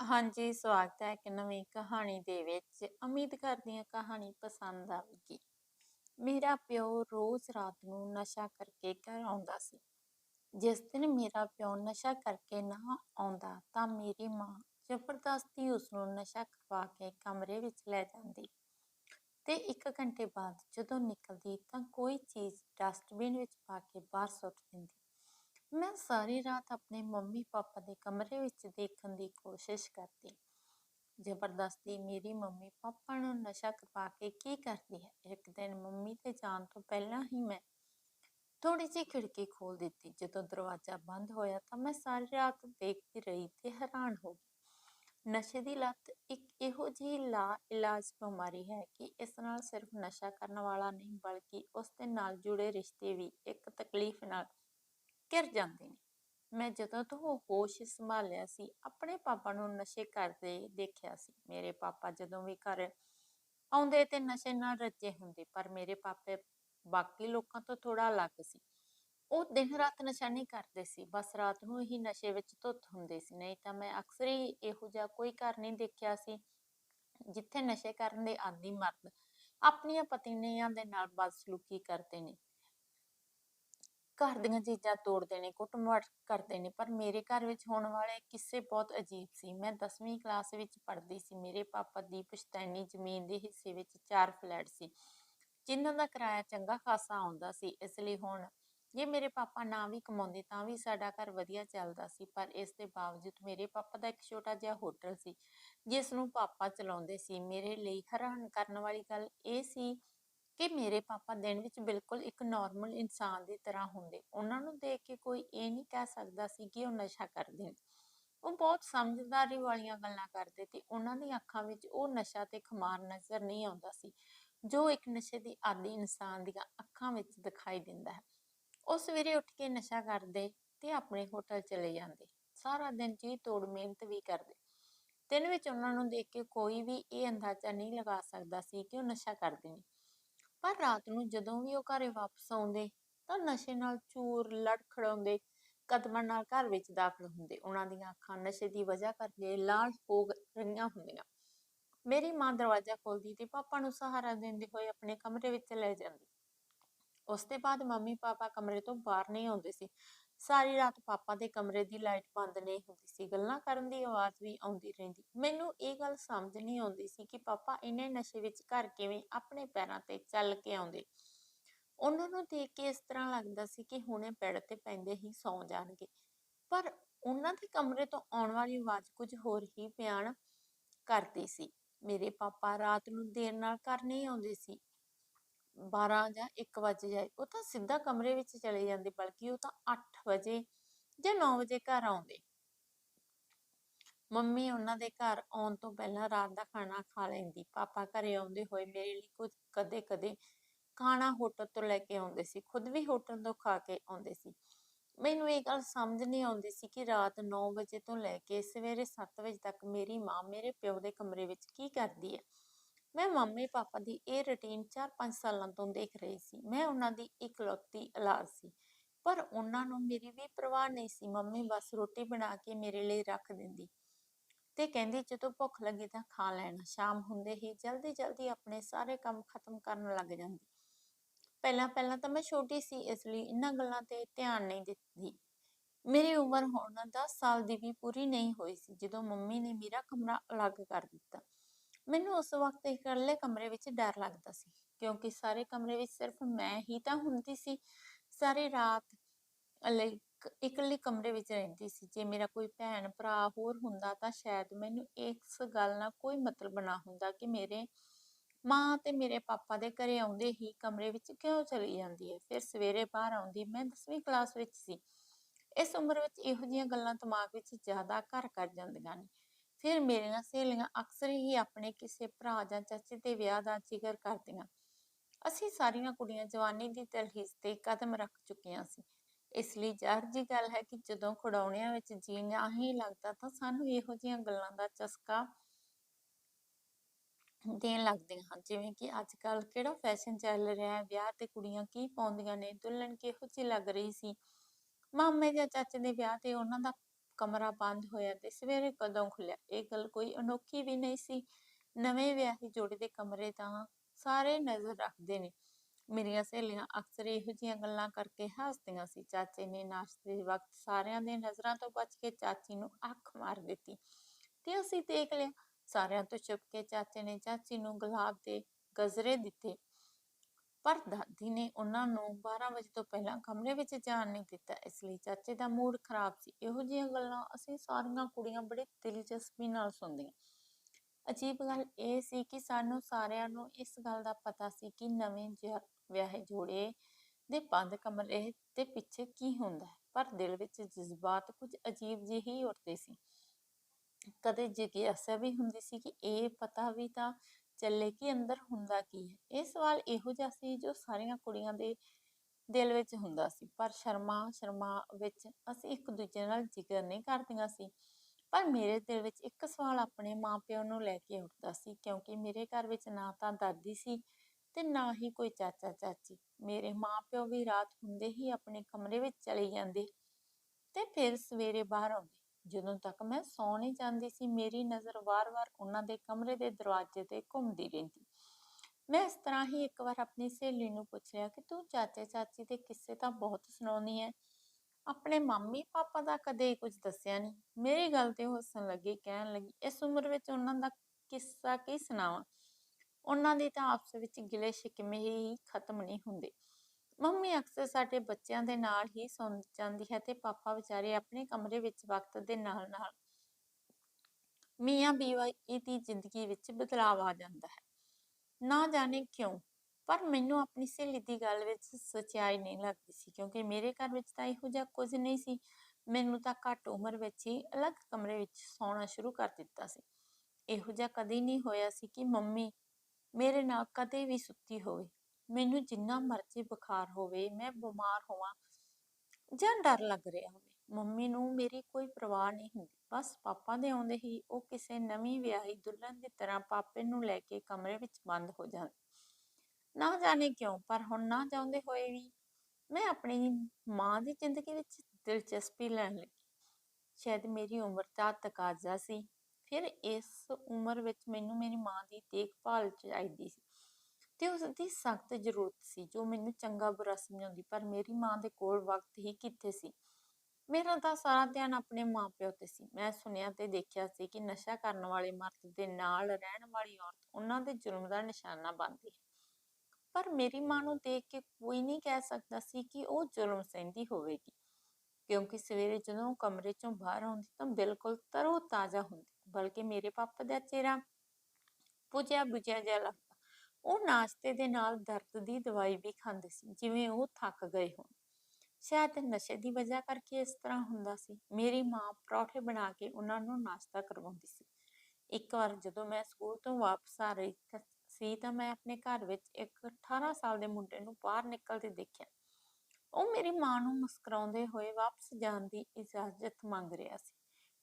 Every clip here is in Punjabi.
ਹਾਂਜੀ, ਸਵਾਗਤ ਹੈ ਇੱਕ ਨਵੀਂ ਕਹਾਣੀ ਦੇ ਵਿੱਚ। ਉਮੀਦ ਕਰਦੀ ਹਾਂ ਕਹਾਣੀ ਪਸੰਦ ਆਵੇਗੀ। ਮੇਰਾ ਪਿਓ ਰੋਜ਼ ਰਾਤ ਨੂੰ ਨਸ਼ਾ ਕਰਕੇ ਘਰ ਆਉਂਦਾ ਸੀ। ਜਿਸ ਦਿਨ ਮੇਰਾ ਪਿਓ ਨਸ਼ਾ ਕਰਕੇ ਨਾ ਆਉਂਦਾ ਤਾਂ ਮੇਰੀ ਮਾਂ ਜ਼ਬਰਦਸਤੀ ਉਸ ਨੂੰ ਨਸ਼ਾ ਕਰਵਾ ਕੇ ਕਮਰੇ ਵਿੱਚ ਲੈ ਜਾਂਦੀ ਤੇ ਇੱਕ ਘੰਟੇ ਬਾਅਦ ਜਦੋਂ ਨਿਕਲਦੀ ਤਾਂ ਕੋਈ ਚੀਜ਼ ਡਸਟਬਿਨ ਵਿੱਚ ਪਾ ਕੇ ਬਾਹਰ ਸੁੱਟ ਦਿੰਦੀ। ਮੈਂ ਸਾਰੀ ਰਾਤ ਆਪਣੇ ਮੰਮੀ ਪਾਪਾ ਦੇ ਕਮਰੇ ਵਿੱਚ ਦੇਖਣ ਦੀ ਕੋਸ਼ਿਸ਼ ਕਰਦੀ। ਜ਼ਬਰਦਸਤੀ ਮੇਰੀ ਮੰਮੀ ਪਾਪਾ ਨੂੰ ਨਸ਼ਾ ਕਰਵਾ ਕੇ ਕੀ ਕਰਦੀ ਹੈ? ਇੱਕ ਦਿਨ ਮੰਮੀ ਤੇ ਜਾਣ ਤੋਂ ਪਹਿਲਾਂ ਹੀ ਮੈਂ ਥੋੜੀ ਜਿਹੀ ਖਿੜਕੀ ਖੋਲ ਦਿੱਤੀ। ਜਦੋਂ ਦਰਵਾਜ਼ਾ ਬੰਦ ਹੋਇਆ ਤਾਂ ਮੈਂ ਸਾਰੀ ਰਾਤ ਦੇਖਦੀ ਰਹੀ ਤੇ ਹੈਰਾਨ ਹੋ ਗਈ। ਨਸ਼ੇ ਦੀ ਲੱਤ ਇੱਕ ਇਹੋ ਜਿਹੀ ਲਾ ਇਲਾਜ ਬਿਮਾਰੀ ਹੈ ਕਿ ਇਸ ਨਾਲ ਸਿਰਫ ਨਸ਼ਾ ਕਰਨ ਵਾਲਾ ਨਹੀਂ, ਬਲਕਿ ਉਸ ਦੇ ਨਾਲ ਜੁੜੇ ਰਿਸ਼ਤੇ ਵੀ ਇੱਕ ਤਕਲੀਫ ਨਾਲ ਘਿਰ ਜਾਂਦੇ ਨੇ। ਮੈਂ ਜਦੋਂ ਤੋਂ ਹੋਸ਼ ਸੰਭਾਲਿਆ ਸੀ, ਆਪਣੇ ਪਾਪਾ ਨੂੰ ਨਸ਼ੇ ਕਰਦੇ ਦੇਖਿਆ ਸੀ। ਮੇਰੇ ਪਾਪਾ ਜਦੋਂ ਵੀ ਘਰ ਆਉਂਦੇ ਤੇ ਨਸ਼ੇ ਨਾਲ ਰੱਜੇ ਹੁੰਦੇ, ਪਰ ਮੇਰੇ ਪਾਪੇ ਬਾਕੀ ਲੋਕਾਂ ਤੋਂ ਥੋੜਾ ਅਲੱਗ ਸੀ। ਉਹ ਦਿਨ ਰਾਤ ਨਸ਼ਾ ਨਹੀਂ ਕਰਦੇ ਸੀ, ਬਸ ਰਾਤ ਨੂੰ ਹੀ ਨਸ਼ੇ ਵਿੱਚ ਧੁੱਤ ਹੁੰਦੇ ਸੀ। ਨਹੀਂ ਤਾਂ ਮੈਂ ਅਕਸਰ ਹੀ ਇਹੋ ਜਿਹਾ ਕੋਈ ਘਰ ਨਹੀਂ ਦੇਖਿਆ ਸੀ, ਜਿੱਥੇ ਨਸ਼ੇ ਕਰਨ ਦੇ ਆਦੀ ਮਰਦ ਆਪਣੀਆਂ ਪਤਨੀਆਂ ਦੇ ਨਾਲ ਬਦਸਲੂਕੀ ਕਰਦੇ ਨੇ। ਘਰ ਦੀਆਂ ਚੀਜ਼ਾਂ ਤੋੜਦੇ ਨੇ, ਕੁੱਟਮਾਰ ਕਰਦੇ ਨੇ, ਪਰ ਮੇਰੇ ਘਰ ਵਿੱਚ ਹੋਣ ਵਾਲੇ ਕਿੱਸੇ ਬਹੁਤ ਅਜੀਬ ਸੀ। ਮੈਂ 10ਵੀਂ ਕਲਾਸ ਵਿੱਚ ਪੜ੍ਹਦੀ ਸੀ। ਮੇਰੇ ਪਾਪਾ ਦੀ ਪੁਸ਼ਤੈਨੀ ਜ਼ਮੀਨ ਦੇ ਹਿੱਸੇ ਵਿੱਚ ਚਾਰ ਫਲੈਟ ਸੀ, ਜਿਨ੍ਹਾਂ ਦਾ ਕਿਰਾਇਆ ਚੰਗਾ ਖਾਸਾ ਆਉਂਦਾ ਸੀ। ਇਸ ਲਈ ਹੁਣ ਜੇ ਮੇਰੇ ਪਾਪਾ ਨਾ ਵੀ ਕਮਾਉਂਦੇ ਤਾਂ ਵੀ ਸਾਡਾ ਘਰ ਵਧੀਆ ਚੱਲਦਾ ਸੀ, ਪਰ ਇਸ ਦੇ ਬਾਵਜੂਦ ਮੇਰੇ ਪਾਪਾ ਦਾ ਇੱਕ ਛੋਟਾ ਜਿਹਾ ਹੋਟਲ ਸੀ, ਜਿਸ ਨੂੰ ਪਾਪਾ ਚਲਾਉਂਦੇ ਸੀ। ਮੇਰੇ ਲਈ ਹੈਰਾਨ ਕਰਨ ਵਾਲੀ ਗੱਲ ਇਹ ਸੀ ਕਿ ਮੇਰੇ ਪਾਪਾ ਦਿਨ ਵਿੱਚ ਬਿਲਕੁਲ ਇੱਕ ਨਾਰਮਲ ਇਨਸਾਨ ਦੀ ਤਰ੍ਹਾਂ ਹੁੰਦੇ। ਉਹਨਾਂ ਨੂੰ ਦੇਖ ਕੇ ਕੋਈ ਇਹ ਨਹੀਂ ਕਹਿ ਸਕਦਾ ਸੀ ਕਿ ਉਹ ਨਸ਼ਾ ਕਰਦੇ ਨੇ। ਉਹ ਬਹੁਤ ਸਮਝਦਾਰੀ ਵਾਲੀਆਂ ਗੱਲਾਂ ਕਰਦੇ ਤੇ ਉਹਨਾਂ ਦੀਆਂ ਅੱਖਾਂ ਵਿੱਚ ਉਹ ਨਸ਼ਾ ਤੇ ਖਮਾਰ ਨਜ਼ਰ ਨਹੀਂ ਆਉਂਦਾ ਸੀ, ਜੋ ਇੱਕ ਨਸ਼ੇ ਦੀ ਆਦੀ ਇਨਸਾਨ ਦੀਆਂ ਅੱਖਾਂ ਵਿੱਚ ਦਿਖਾਈ ਦਿੰਦਾ ਹੈ। ਉਹ ਸਵੇਰੇ ਉੱਠ ਕੇ ਨਸ਼ਾ ਕਰਦੇ ਤੇ ਆਪਣੇ ਹੋਟਲ ਚਲੇ ਜਾਂਦੇ। ਸਾਰਾ ਦਿਨ ਜੀ ਤੋੜ ਮਿਹਨਤ ਵੀ ਕਰਦੇ। ਦਿਨ ਵਿੱਚ ਉਹਨਾਂ ਨੂੰ ਦੇਖ ਕੇ ਕੋਈ ਵੀ ਇਹ ਅੰਦਾਜ਼ਾ ਨਹੀਂ ਲਗਾ ਸਕਦਾ ਸੀ ਕਿ ਉਹ ਨਸ਼ਾ ਕਰਦੇ ਨੇ। ਪਰ ਰਾਤ ਨੂੰ ਜਦੋਂ ਵੀ ਉਹ ਘਰੇ ਵਾਪਸ ਆਉਂਦੇ, ਤਾਂ ਨਸ਼ੇ ਨਾਲ ਚੂਰ ਲੜਖੜਾਉਂਦੇ ਕਦਮਾਂ ਨਾਲ ਘਰ ਵਿੱਚ ਦਾਖਲ ਹੁੰਦੇ। ਉਹਨਾਂ ਦੀਆਂ ਅੱਖਾਂ ਨਸ਼ੇ ਦੀ ਵਜ੍ਹਾ ਕਰਕੇ ਲਾਲ ਹੋ ਰਹੀਆਂ ਹੁੰਦੀਆਂ। ਮੇਰੀ ਮਾਂ ਦਰਵਾਜ਼ਾ ਖੋਲਦੀ ਤੇ ਪਾਪਾ ਨੂੰ ਸਹਾਰਾ ਦਿੰਦੇ ਹੋਏ ਆਪਣੇ ਕਮਰੇ ਵਿੱਚ ਲੈ ਜਾਂਦੀ। ਉਸ ਤੋਂ ਬਾਅਦ ਮੰਮੀ ਪਾਪਾ ਕਮਰੇ ਤੋਂ ਬਾਹਰ ਨਹੀਂ ਆਉਂਦੇ ਸੀ। ਸਾਰੀ ਰਾਤ ਪਾਪਾ ਦੇ ਕਮਰੇ ਦੀ ਲਾਈਟ ਬੰਦ ਨਹੀਂ ਹੁੰਦੀ ਸੀ, ਗੱਲਾਂ ਕਰਨ ਦੀ ਆਵਾਜ਼ ਵੀ ਆਉਂਦੀ ਰਹਿੰਦੀ। ਮੈਨੂੰ ਇਹ ਗੱਲ ਸਮਝ ਨਹੀਂ ਆਉਂਦੀ ਸੀ ਕਿ ਪਾਪਾ ਇੰਨੇ ਨਸ਼ੇ ਵਿੱਚ ਘਰ ਕਿਵੇਂ ਆਪਣੇ ਪੈਰਾਂ ਤੇ ਚੱਲ ਕੇ ਆਉਂਦੇ। ਉਹਨਾਂ ਨੂੰ ਦੇਖ ਕੇ ਇਸ ਤਰ੍ਹਾਂ ਲੱਗਦਾ ਸੀ ਕਿ ਹੁਣੇ ਬੈੱਡ ਤੇ ਪੈਂਦੇ ਹੀ ਸੌਂ ਜਾਣਗੇ। ਪਰ ਉਹਨਾਂ ਦੇ ਕਮਰੇ ਤੋਂ ਆਉਣ ਵਾਲੀ ਆਵਾਜ਼ ਕੁਝ ਹੋਰ ਹੀ ਬਿਆਨ ਕਰਦੀ ਸੀ। ਮੇਰੇ ਪਾਪਾ ਰਾਤ ਨੂੰ ਦੇਰ ਨਾਲ ਘਰ ਨਹੀਂ ਆਉਂਦੇ ਸੀ। 12 ਜਾਂ 1 ਵਜੇ ਜਾਏ, ਉਹ ਤਾਂ ਸਿੱਧਾ ਕਮਰੇ ਵਿੱਚ ਚਲੇ ਜਾਂਦੇ, ਬਲਕਿ ਉਹ ਤਾਂ 8 ਵਜੇ ਜਾਂ 9 ਵਜੇ ਘਰ ਆਉਂਦੇ। ਮੰਮੀ ਉਹਨਾਂ ਦੇ ਘਰ ਆਉਣ ਤੋਂ ਪਹਿਲਾਂ ਰਾਤ ਦਾ ਖਾਣਾ ਖਾ ਲੈਂਦੀ, ਪਾਪਾ ਘਰੇ ਆਉਂਦੇ ਹੋਏ ਮੇਰੇ ਲਈ ਕੁਝ ਕਦੇ-ਕਦੇ ਖਾਣਾ ਹੋਟਲ ਤੋਂ ਲੈ ਕੇ ਆਉਂਦੇ ਸੀ, ਖੁਦ ਵੀ ਹੋਟਲ ਤੋਂ ਖਾ ਕੇ ਆਉਂਦੇ ਸੀ। ਮੈਨੂੰ ਇਹ ਗੱਲ ਸਮਝ ਨਹੀਂ ਆਉਂਦੀ ਸੀ ਕਿ ਰਾਤ 9 ਵਜੇ ਤੋਂ ਲੈ ਕੇ ਸਵੇਰੇ 7 ਵਜੇ ਤੱਕ ਮੇਰੀ ਮਾਂ ਮੇਰੇ ਪਿਓ ਦੇ ਕਮਰੇ ਵਿੱਚ ਕੀ ਕਰਦੀ ਹੈ। ਮੈਂ ਮੰਮੀ ਪਾਪਾ ਦੀ ਇਹ ਰੁਟੀਨ 4-5 ਸਾਲਾਂ ਤੋਂ ਦੇਖ ਰਹੀ ਸੀ। ਮੈਂ ਉਹਨਾਂ ਦੀ ਇਕਲੌਤੀ ਔਲਾਦ ਸੀ। ਪਰ ਉਹਨਾਂ ਨੂੰ ਮੇਰੀ ਵੀ ਪਰਵਾਹ ਨਹੀਂ ਸੀ। ਮੰਮੀ ਬਸ ਰੋਟੀ ਬਣਾ ਕੇ ਮੇਰੇ ਲਈ ਰੱਖ ਦਿੰਦੀ। ਤੇ ਕਹਿੰਦੀ, ਜਦੋਂ ਭੁੱਖ ਲੱਗੀ ਤਾਂ ਖਾ ਲੈਣਾ। ਸ਼ਾਮ ਹੁੰਦੇ ਹੀ ਜਲਦੀ ਜਲਦੀ ਆਪਣੇ ਸਾਰੇ ਕੰਮ ਖਤਮ ਕਰਨ ਲੱਗ ਜਾਂਦੀ। ਪਹਿਲਾਂ ਪਹਿਲਾਂ ਤਾਂ ਮੈਂ ਛੋਟੀ ਸੀ, ਇਸ ਲਈ ਇਹਨਾਂ ਗੱਲਾਂ ਤੇ ਧਿਆਨ ਨਹੀਂ ਦਿੱਤੀ। ਮੇਰੀ ਉਮਰ ਹੁਣ 10 ਸਾਲ ਦੀ ਵੀ ਪੂਰੀ ਨਹੀਂ ਹੋਈ ਸੀ, ਜਦੋਂ ਮੰਮੀ ਨੇ ਮੇਰਾ ਕਮਰਾ ਅਲੱਗ ਕਰ ਦਿੱਤਾ। ਮੈਨੂੰ ਉਸ ਵਕਤ ਇਕੱਲੇ ਕਮਰੇ ਵਿੱਚ ਡਰ ਲੱਗਦਾ ਸੀ, ਕਿਉਂਕਿ ਸਾਰੇ ਕਮਰੇ ਵਿੱਚ ਸਿਰਫ ਮੈਂ ਹੀ ਤਾਂ ਹੁੰਦੀ ਸੀ। ਸਾਰੀ ਰਾਤ ਲਈ ਇਕੱਲੇ ਕਮਰੇ ਵਿੱਚ ਰਹਿੰਦੀ ਸੀ। ਜੇ ਮੇਰਾ ਕੋਈ ਭੈਣ ਭਰਾ ਹੋਰ ਹੁੰਦਾ ਤਾਂ ਸ਼ਾਇਦ ਮੈਨੂੰ ਇਸ ਗੱਲ ਨਾਲ ਕੋਈ ਮਤਲਬ ਨਾ ਹੁੰਦਾ ਕਿ ਮੇਰੇ ਮਾਂ ਤੇ ਮੇਰੇ ਪਾਪਾ ਦੇ ਘਰੇ ਆਉਂਦੇ ਹੀ ਕਮਰੇ ਵਿੱਚ ਕਿਉਂ ਚਲੀ ਜਾਂਦੀ ਹੈ। ਫਿਰ ਸਵੇਰੇ ਬਾਹਰ ਆਉਂਦੀ ਮੈਂ 10ਵੀਂ ਕਲਾਸ ਵਿੱਚ ਸੀ। ਇਸ ਉਮਰ ਵਿੱਚ ਇਹੋ ਜਿਹੀਆਂ ਗੱਲਾਂ ਦਿਮਾਗ ਵਿੱਚ ਜ਼ਿਆਦਾ ਘਰ ਕਰ ਜਾਂਦੀਆਂ ਨੇ। ਫਿਰ ਮੇਰੀਆਂ ਸਹੇਲੀਆਂ ਅਕਸਰ ਹੀ ਆਪਣੇ ਕਿਸੇ ਭਰਾ ਜਾਂ ਚਾਚੇ ਦੇ ਵਿਆਹ ਦਾ ਜ਼ਿਕਰ ਕਰਦੀਆਂ। ਅਸੀਂ ਸਾਰੀਆਂ ਕੁੜੀਆਂ ਜਵਾਨੀ ਦੀ ਤਲਹੀਸ ਤੇ ਕਦਮ ਰੱਖ ਚੁੱਕੀਆਂ ਸੀ। ਇਸ ਲਈ ਜ਼ਾਹਰ ਜੀ ਗੱਲ ਹੈ ਕਿ ਜਦੋਂ ਖੜਾਉਣਿਆਂ ਵਿੱਚ ਜੀਣਾ ਹੀ ਲੱਗਦਾ ਤਾਂ ਸਾਨੂੰ ਇਹੋ ਜਿਹੀਆਂ ਗੱਲਾਂ ਦਾ ਚਸਕਾ ਦੇਣ ਲੱਗਦੀਆਂ ਹਨ। ਜਿਵੇਂ ਕਿ ਅੱਜ ਕੱਲ ਕਿਹੜਾ ਫੈਸ਼ਨ ਚੱਲ ਰਿਹਾ ਹੈ? ਵਿਆਹ ਤੇ ਕੁੜੀਆਂ ਕੀ ਪਾਉਂਦੀਆਂ ਨੇ? ਦੁਲਹਨ ਕਿਹੋ ਜਿਹੀ ਲੱਗ ਰਹੀ ਸੀ? ਮਾਮੇ ਜਾਂ ਚਾਚੇ ਦੇ ਵਿਆਹ ਤੇ ਉਹਨਾਂ ਦਾ ਕਮਰਾ ਬੰਦ ਹੋਇਆ ਤੇ ਸਵੇਰੇ ਕਦੋਂ ਖੁੱਲਿਆ ਇਹ ਗੱਲ ਕੋਈ ਅਨੋਖੀ ਵੀ ਨਹੀਂ ਸੀ। ਨਵੇਂ ਵਿਆਹੇ ਜੋੜੇ ਦੇ ਕਮਰੇ ਤਾਂ ਸਾਰੇ ਨਜ਼ਰ ਰੱਖਦੇ ਨੇ। ਮੇਰੀਆਂ ਸਹੇਲੀਆਂ ਅਕਸਰ ਇਹੋ ਜਿਹੀਆਂ ਗੱਲਾਂ ਕਰਕੇ ਹੱਸਦੀਆਂ ਸੀ। ਚਾਚੇ ਨੇ ਨਾਸ਼ਤੇ ਵਕਤ ਸਾਰਿਆਂ ਦੇ ਨਜ਼ਰਾਂ ਤੋਂ ਬਚ ਕੇ ਚਾਚੀ ਨੂੰ ਅੱਖ ਮਾਰ ਦਿੱਤੀ। ਤੇ ਅਸੀਂ ਦੇਖ ਲਿਆ। ਸਾਰਿਆਂ ਤੋਂ ਛੁਪ ਕੇ ਚਾਚੇ ਨੇ ਚਾਚੀ ਨੂੰ ਗੁਲਾਬ ਦੇ ਗਜ਼ਰੇ ਦਿੱਤੇ। ਪਰ ਦਾਦੀ ਨੇ ਉਹਨਾਂ ਨੂੰ 12 ਵਜੇ ਤੋਂ ਪਹਿਲਾਂ ਕਮਰੇ ਵਿੱਚ ਜਾਣ ਨਹੀਂ ਦਿੱਤਾ, ਇਸ ਲਈ ਚਾਚੇ ਦਾ ਮੂਡ ਖਰਾਬ ਸੀ। ਇਹੋ ਜਿਹੀਆਂ ਗੱਲਾਂ ਅਸੀਂ ਸਾਰੀਆਂ ਕੁੜੀਆਂ ਬੜੇ ਦਿਲਚਸਪੀ ਨਾਲ ਸੁਣਦੀਆਂ। ਅਜੀਬ ਗੱਲ ਇਹ ਸੀ ਕਿ ਸਾਨੂੰ ਸਾਰਿਆਂ ਨੂੰ ਇਸ ਗੱਲ ਦਾ ਪਤਾ ਸੀ ਕਿ ਨਵੇਂ ਵਿਆਹੇ ਜੋੜੇ ਦੇ ਬੰਦ ਕਮਰੇ ਦੇ ਪਿੱਛੇ ਕੀ ਹੁੰਦਾ ਹੈ, ਪਰ ਦਿਲ ਵਿੱਚ ਜਜ਼ਬਾਤ ਕੁਝ ਅਜੀਬ ਜਿਹੇ ਹੀ ਉੱਠਦੇ ਸੀ। ਕਦੇ ਜਿਗਿਆਸਾ ਵੀ ਹੁੰਦੀ ਸੀ ਕਿ ਇਹ ਪਤਾ ਵੀ ਤਾਂ ਚੱਲੇ ਕਿ ਅੰਦਰ ਹੁੰਦਾ ਕੀ ਹੈ? ਇਹ ਸਵਾਲ ਇਹੋ ਜਿਹਾ ਸੀ ਜੋ ਸਾਰੀਆਂ ਕੁੜੀਆਂ ਦੇ ਦਿਲ ਵਿੱਚ ਹੁੰਦਾ ਸੀ। ਪਰ ਸ਼ਰਮਾ ਸ਼ਰਮਾ ਵਿੱਚ ਅਸੀਂ ਇੱਕ ਦੂਜੇ ਨਾਲ ਜ਼ਿਕਰ ਨਹੀਂ ਕਰਦੀਆਂ ਸੀ। ਪਰ ਮੇਰੇ ਦਿਲ ਵਿੱਚ ਇੱਕ ਸਵਾਲ ਆਪਣੇ ਮਾਪਿਆਂ ਨੂੰ ਲੈ ਕੇ ਉੱਠਦਾ ਸੀ, ਕਿਉਂਕਿ ਮੇਰੇ ਘਰ ਵਿੱਚ ਨਾ ਤਾਂ ਦਾਦੀ ਸੀ ਤੇ ਨਾ ਹੀ ਕੋਈ ਚਾਚਾ, ਚਾਚੀ। ਮੇਰੇ ਮਾਪਿਓ ਵੀ ਰਾਤ ਹੁੰਦੇ ਹੀ ਆਪਣੇ ਕਮਰੇ ਵਿੱਚ ਚਲੇ ਜਾਂਦੇ ਤੇ ਫਿਰ ਸਵੇਰੇ ਬਾਹਰ ਆਉਂਦੇ। ਜਦੋਂ ਤੱਕ ਮੈਂ ਸੌਂ ਨਹੀਂ ਜਾਂਦੀ ਸੀ, ਮੇਰੀ ਨਜ਼ਰ ਵਾਰ-ਵਾਰ ਉਹਨਾਂ ਦੇ ਕਮਰੇ ਦੇ ਦਰਵਾਜ਼ੇ ਤੇ ਘੁੰਮਦੀ ਰਹਿੰਦੀ। ਮੈਂ ਇਸ ਤਰ੍ਹਾਂ ਹੀ ਇੱਕ ਵਾਰ ਆਪਣੀ ਸਹੇਲੀ ਨੂੰ ਪੁੱਛਿਆ ਕਿ, ਤੂੰ ਚਾਚੇ ਚਾਚੀ ਦੇ ਕਿੱਸੇ ਤਾਂ ਬਹੁਤ ਸੁਣਾਉਂਦੀ ਹੈ ਆਪਣੇ ਮੰਮੀ ਪਾਪਾ ਦਾ ਕਦੇ ਕੁਝ ਦੱਸਿਆ ਨਹੀਂ? ਮੇਰੀ ਗੱਲ ਤੇ ਉਹ ਹੱਸਣ ਲੱਗੀ, ਕਹਿਣ ਲੱਗੀ, ਇਸ ਉਮਰ ਵਿੱਚ ਉਹਨਾਂ ਦਾ ਕਿੱਸਾ ਕੀ ਸੁਣਾਵਾਂ? ਉਹਨਾਂ ਦੀ ਤਾਂ ਆਪਸ ਵਿੱਚ ਗਿਲੇ ਸ਼ਿਕਵੇ ਹੀ ਖਤਮ ਨਹੀਂ ਹੁੰਦੇ। ਮੰਮੀ ਅਕਸਰ ਸਾਡੇ ਬੱਚਿਆਂ ਦੇ ਨਾਲ ਹੀ ਸੌਂ ਜਾਂਦੀ ਹੈ ਤੇ ਪਾਪਾ ਵਿਚਾਰੇ ਆਪਣੇ ਕਮਰੇ ਵਿੱਚ ਵਕਤ ਦੇ ਨਾਲ ਨਾਲ ਮੀਆਂ ਬੀਵੀ ਦੀ ਜ਼ਿੰਦਗੀ ਵਿੱਚ ਬਦਲਾਅ ਆ ਜਾਂਦਾ ਹੈ। ਨਾ ਜਾਣੇ ਕਿਉਂ, ਪਰ ਮੈਨੂੰ ਆਪਣੀ ਸਹੇਲੀ ਦੀ ਗੱਲ ਵਿੱਚ ਸੱਚਾਈ ਨਹੀਂ ਲੱਗਦੀ ਸੀ ਕਿਉਂਕਿ ਮੇਰੇ ਘਰ ਵਿੱਚ ਤਾਂ ਇਹੋ ਜਿਹਾ ਕੁਝ ਨਹੀਂ ਸੀ। ਮੈਨੂੰ ਤਾਂ ਘੱਟ ਉਮਰ ਵਿੱਚ ਹੀ ਅਲੱਗ ਕਮਰੇ ਵਿੱਚ ਸੌਣਾ ਸ਼ੁਰੂ ਕਰ ਦਿੱਤਾ ਸੀ। ਇਹੋ ਜਿਹਾ ਕਦੇ ਨਹੀਂ ਹੋਇਆ ਸੀ ਕਿ ਮੰਮੀ ਮੇਰੇ ਨਾਲ ਕਦੇ ਵੀ ਸੁੱਤੀ ਹੋਵੇ। ਮੈਨੂੰ ਜਿੰਨਾ ਮਰਜ਼ੀ ਬੁਖਾਰ ਹੋਵੇ, ਮੈਂ ਬਿਮਾਰ ਹੋਵਾਂ ਜਾਂ ਡਰ ਲੱਗ ਰਿਹਾ ਹੋਵੇ, ਮੰਮੀ ਨੂੰ ਮੇਰੀ ਕੋਈ ਪਰਵਾਹ ਨਹੀਂ ਹੁੰਦੀ। ਬਸ ਪਾਪਾ ਦੇ ਆਉਂਦੇ ਹੀ ਉਹ ਕਿਸੇ ਨਵੀਂ ਵਿਆਹੀ ਦੁਲਹਨ ਦੀ ਤਰ੍ਹਾਂ ਪਾਪੇ ਨੂੰ ਲੈ ਕੇ ਕਮਰੇ ਵਿੱਚ ਬੰਦ ਹੋ ਜਾਂਦੇ ਨਾ ਜਾਣੇ ਕਿਉਂ, ਪਰ ਹੁਣ ਨਾ ਚਾਹੁੰਦੇ ਹੋਏ ਵੀ ਮੈਂ ਆਪਣੀ ਮਾਂ ਦੀ ਜ਼ਿੰਦਗੀ ਵਿੱਚ ਦਿਲਚਸਪੀ ਲੈਣ ਲੱਗੀ। ਸ਼ਾਇਦ ਮੇਰੀ ਉਮਰ ਦਾ ਤਕਾਜ਼ਾ ਸੀ, ਫਿਰ ਇਸ ਉਮਰ ਵਿੱਚ ਮੈਨੂੰ ਮੇਰੀ ਮਾਂ ਦੀ ਦੇਖਭਾਲ ਚਾਹੀਦੀ ਸੀ। ਤੇ ਉਸ ਦੀ ਸਖਤ ਜ਼ਰੂਰਤ ਸੀ, ਜੋ ਮੈਨੂੰ ਚੰਗਾ ਬੁਰਾ ਸਮਝਾਉਂਦੀ, ਪਰ ਮੇਰੀ ਮਾਂ ਦੇ ਕੋਲ ਵਕਤ ਹੀ ਕਿੱਥੇ ਸੀ? ਮੇਰਾ ਤਾਂ ਸਾਰਾ ਧਿਆਨ ਆਪਣੇ ਮਾਪਿਓ ਤੇ ਸੀ। ਮੈਂ ਸੁਣਿਆ ਤੇ ਦੇਖਿਆ ਸੀ ਕਿ ਨਸ਼ਾ ਕਰਨ ਵਾਲੇ ਮਰਦ ਦੇ ਨਾਲ ਰਹਿਣ ਵਾਲੀ ਔਰਤ ਉਹਨਾਂ ਦੇ ਜ਼ੁਲਮ ਦਾ ਨਿਸ਼ਾਨਾ ਬਣਦੀ ਹੈ। ਪਰ ਮੇਰੀ ਮਾਂ ਨੂੰ ਦੇਖ ਕੇ ਕੋਈ ਨਹੀਂ ਕਹਿ ਸਕਦਾ ਸੀ ਕਿ ਉਹ ਜ਼ੁਲਮ ਸਹਿੰਦੀ ਹੋਵੇਗੀ, ਕਿਉਂਕਿ ਸਵੇਰੇ ਜਦੋਂ ਕਮਰੇ ਚੋਂ ਬਾਹਰ ਆਉਂਦੀ ਤਾਂ ਬਿਲਕੁਲ ਤਰੋ ਤਾਜ਼ਾ ਹੁੰਦੀ, ਬਲਕਿ ਮੇਰੇ ਪਾਪਾ ਦਾ ਚਿਹਰਾ ਪੁਜਿਆ ਬੁਝਿਆ ਜਿਹਾ ਉਹ ਨਾਸ਼ਤੇ ਦੇ ਨਾਲ ਦਰਦ ਦੀ ਦਵਾਈ ਵੀ ਖਾਂਦੇ ਸੀ, ਜਿਵੇਂ ਉਹ ਥੱਕ ਗਏ ਹੋਣ। ਸ਼ਾਇਦ ਨਸ਼ੇ ਦੀ ਵਜ੍ਹਾ ਕਰਕੇ ਇਸ ਤਰ੍ਹਾਂ ਹੁੰਦਾ ਸੀ। ਮੇਰੀ ਮਾਂ ਪਰੌਠੇ ਬਣਾ ਕੇ ਉਹਨਾਂ ਨੂੰ ਨਾਸ਼ਤਾ ਕਰਵਾਉਂਦੀ ਸੀ। ਇੱਕ ਵਾਰ ਜਦੋਂ ਮੈਂ ਸਕੂਲ ਤੋਂ ਵਾਪਸ ਆ ਰਹੀ ਸੀ ਤਾਂ ਮੈਂ ਆਪਣੇ ਘਰ ਵਿੱਚ ਇੱਕ 18 ਸਾਲ ਦੇ ਮੁੰਡੇ ਨੂੰ ਬਾਹਰ ਨਿਕਲਦੇ ਦੇਖਿਆ। ਉਹ ਮੇਰੀ ਮਾਂ ਨੂੰ ਮੁਸਕਰਾਉਂਦੇ ਹੋਏ ਵਾਪਸ ਜਾਣ ਦੀ ਇਜਾਜ਼ਤ ਮੰਗ ਰਿਹਾ ਸੀ।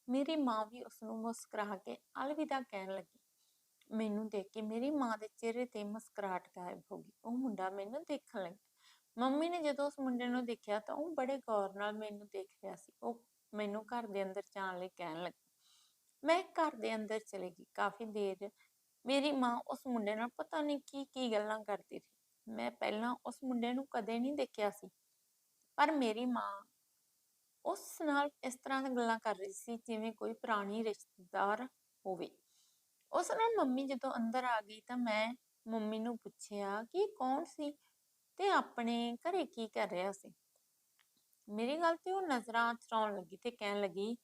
ਮੇਰੀ ਮਾਂ ਵੀ ਉਸ ਨੂੰ ਮੁਸਕਰਾ ਕੇ ਅਲਵਿਦਾ ਕਹਿਣ ਲੱਗੀ ਮੈਨੂੰ ਦੇਖ ਕੇ ਮੇਰੀ ਮਾਂ ਦੇ ਚਿਹਰੇ ਤੇ ਮੁਸਕਰਾਹਟ ਗਾਇਬ ਹੋ ਗਈ। ਉਹ ਮੁੰਡਾ ਮੈਨੂੰ ਦੇਖਣ ਲੱਗਾ ਮੰਮੀ ਨੇ ਜਦੋਂ ਉਸ ਮੁੰਡੇ ਨੂੰ ਦੇਖਿਆ ਤਾਂ ਉਹ ਬੜੇ ਗੌਰ ਨਾਲ ਮੈਨੂੰ ਦੇਖ ਰਿਹਾ ਸੀ। ਉਹ ਮੈਨੂੰ ਘਰ ਦੇ ਅੰਦਰ ਜਾਣ ਲਈ ਕਹਿਣ ਲੱਗੀ। ਮੈਂ ਘਰ ਦੇ ਅੰਦਰ ਚਲੀ ਗਈ। ਕਾਫੀ ਦੇਰ ਮੇਰੀ ਮਾਂ ਉਸ ਮੁੰਡੇ ਨਾਲ ਪਤਾ ਨਹੀਂ ਕੀ ਕੀ ਗੱਲਾਂ ਕਰਦੀ ਰਹੀ। ਮੈਂ ਪਹਿਲਾਂ ਉਸ ਮੁੰਡੇ ਨੂੰ ਕਦੇ ਨਹੀਂ ਦੇਖਿਆ ਸੀ। ਪਰ ਮੇਰੀ ਮਾਂ ਉਸ ਨਾਲ ਇਸ ਤਰ੍ਹਾਂ ਦੀਆਂ ਗੱਲਾਂ ਕਰ ਰਹੀ ਸੀ ਜਿਵੇਂ ਕੋਈ ਪੁਰਾਣੀ ਰਿਸ਼ਤੇਦਾਰ ਹੋਵੇ। ਉਸ ਨਾਲ ਮੰਮੀ ਜਦੋਂ ਅੰਦਰ ਆ ਗਈ ਤਾਂ ਮੈਂ ਮੰਮੀ ਨੂੰ ਪੁੱਛਿਆ ਕਿ ਇਹ ਕੌਣ ਸੀ ਤੇ ਆਪਣੇ ਘਰੇ ਕੀ ਕਰ ਰਿਹਾ ਸੀ। ਮੇਰੀ ਗੱਲ ਤੇ ਉਹ ਨਜ਼ਰਾਂ ਚਰਾਉਣ ਲੱਗੀ ਤੇ ਕਹਿਣ ਲੱਗੀ,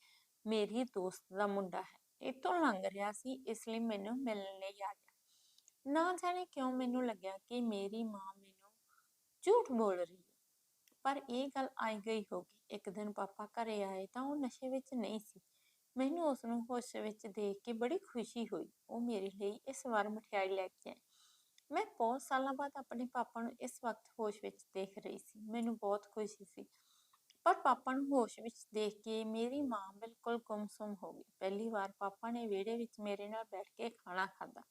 ਮੇਰੀ ਦੋਸਤ ਦਾ ਮੁੰਡਾ ਹੈ। ਇੱਥੋਂ ਲੰਘ ਰਿਹਾ ਸੀ, ਇਸ ਲਈ ਮੈਨੂੰ ਮਿਲਣ ਲਈ ਆ ਗਿਆ। ਨਾ ਜਾਣੇ ਕਿਉਂ ਮੈਨੂੰ ਲੱਗਿਆ ਕਿ ਮੇਰੀ ਮਾਂ ਮੈਨੂੰ ਝੂਠ ਬੋਲ ਰਹੀ ਹੈ। ਪਰ ਇਹ ਗੱਲ ਆਈ ਗਈ ਹੋਗੀ ਇੱਕ ਦਿਨ ਪਾਪਾ ਘਰੇ ਆਏ ਤਾਂ ਉਹ ਨਸ਼ੇ ਵਿੱਚ ਨਹੀਂ ਸੀ। ਮੈਨੂੰ ਉਸ ਨੂੰ ਹੋਸ਼ ਵਿੱਚ ਦੇਖ ਕੇ ਬੜੀ ਖੁਸ਼ੀ ਹੋਈ। ਉਹ ਮੇਰੇ ਲਈ ਇਸ ਵਾਰ ਮਠਿਆਈ ਲੈ ਕੇ ਆਏ ਮੈਂ ਬਹੁਤ ਸਾਲਾਂ ਬਾਅਦ ਆਪਣੇ ਪਾਪਾ ਨੂੰ ਇਸ ਵਕਤ ਹੋਸ਼ ਵਿੱਚ ਦੇਖ ਰਹੀ ਸੀ। ਮੈਨੂੰ ਬਹੁਤ ਖੁਸ਼ੀ ਸੀ। ਪਰ ਪਾਪਾ ਨੂੰ ਹੋਸ਼ ਵਿੱਚ ਦੇਖ ਕੇ ਮੇਰੀ ਮਾਂ ਬਿਲਕੁਲ ਗੁੰਮਸੁੰਮ ਹੋ ਗਈ। ਪਹਿਲੀ ਵਾਰ ਪਾਪਾ ਨੇ ਵਿਹੜੇ ਵਿੱਚ ਮੇਰੇ ਨਾਲ ਬੈਠ ਕੇ ਖਾਣਾ ਖਾਧਾ।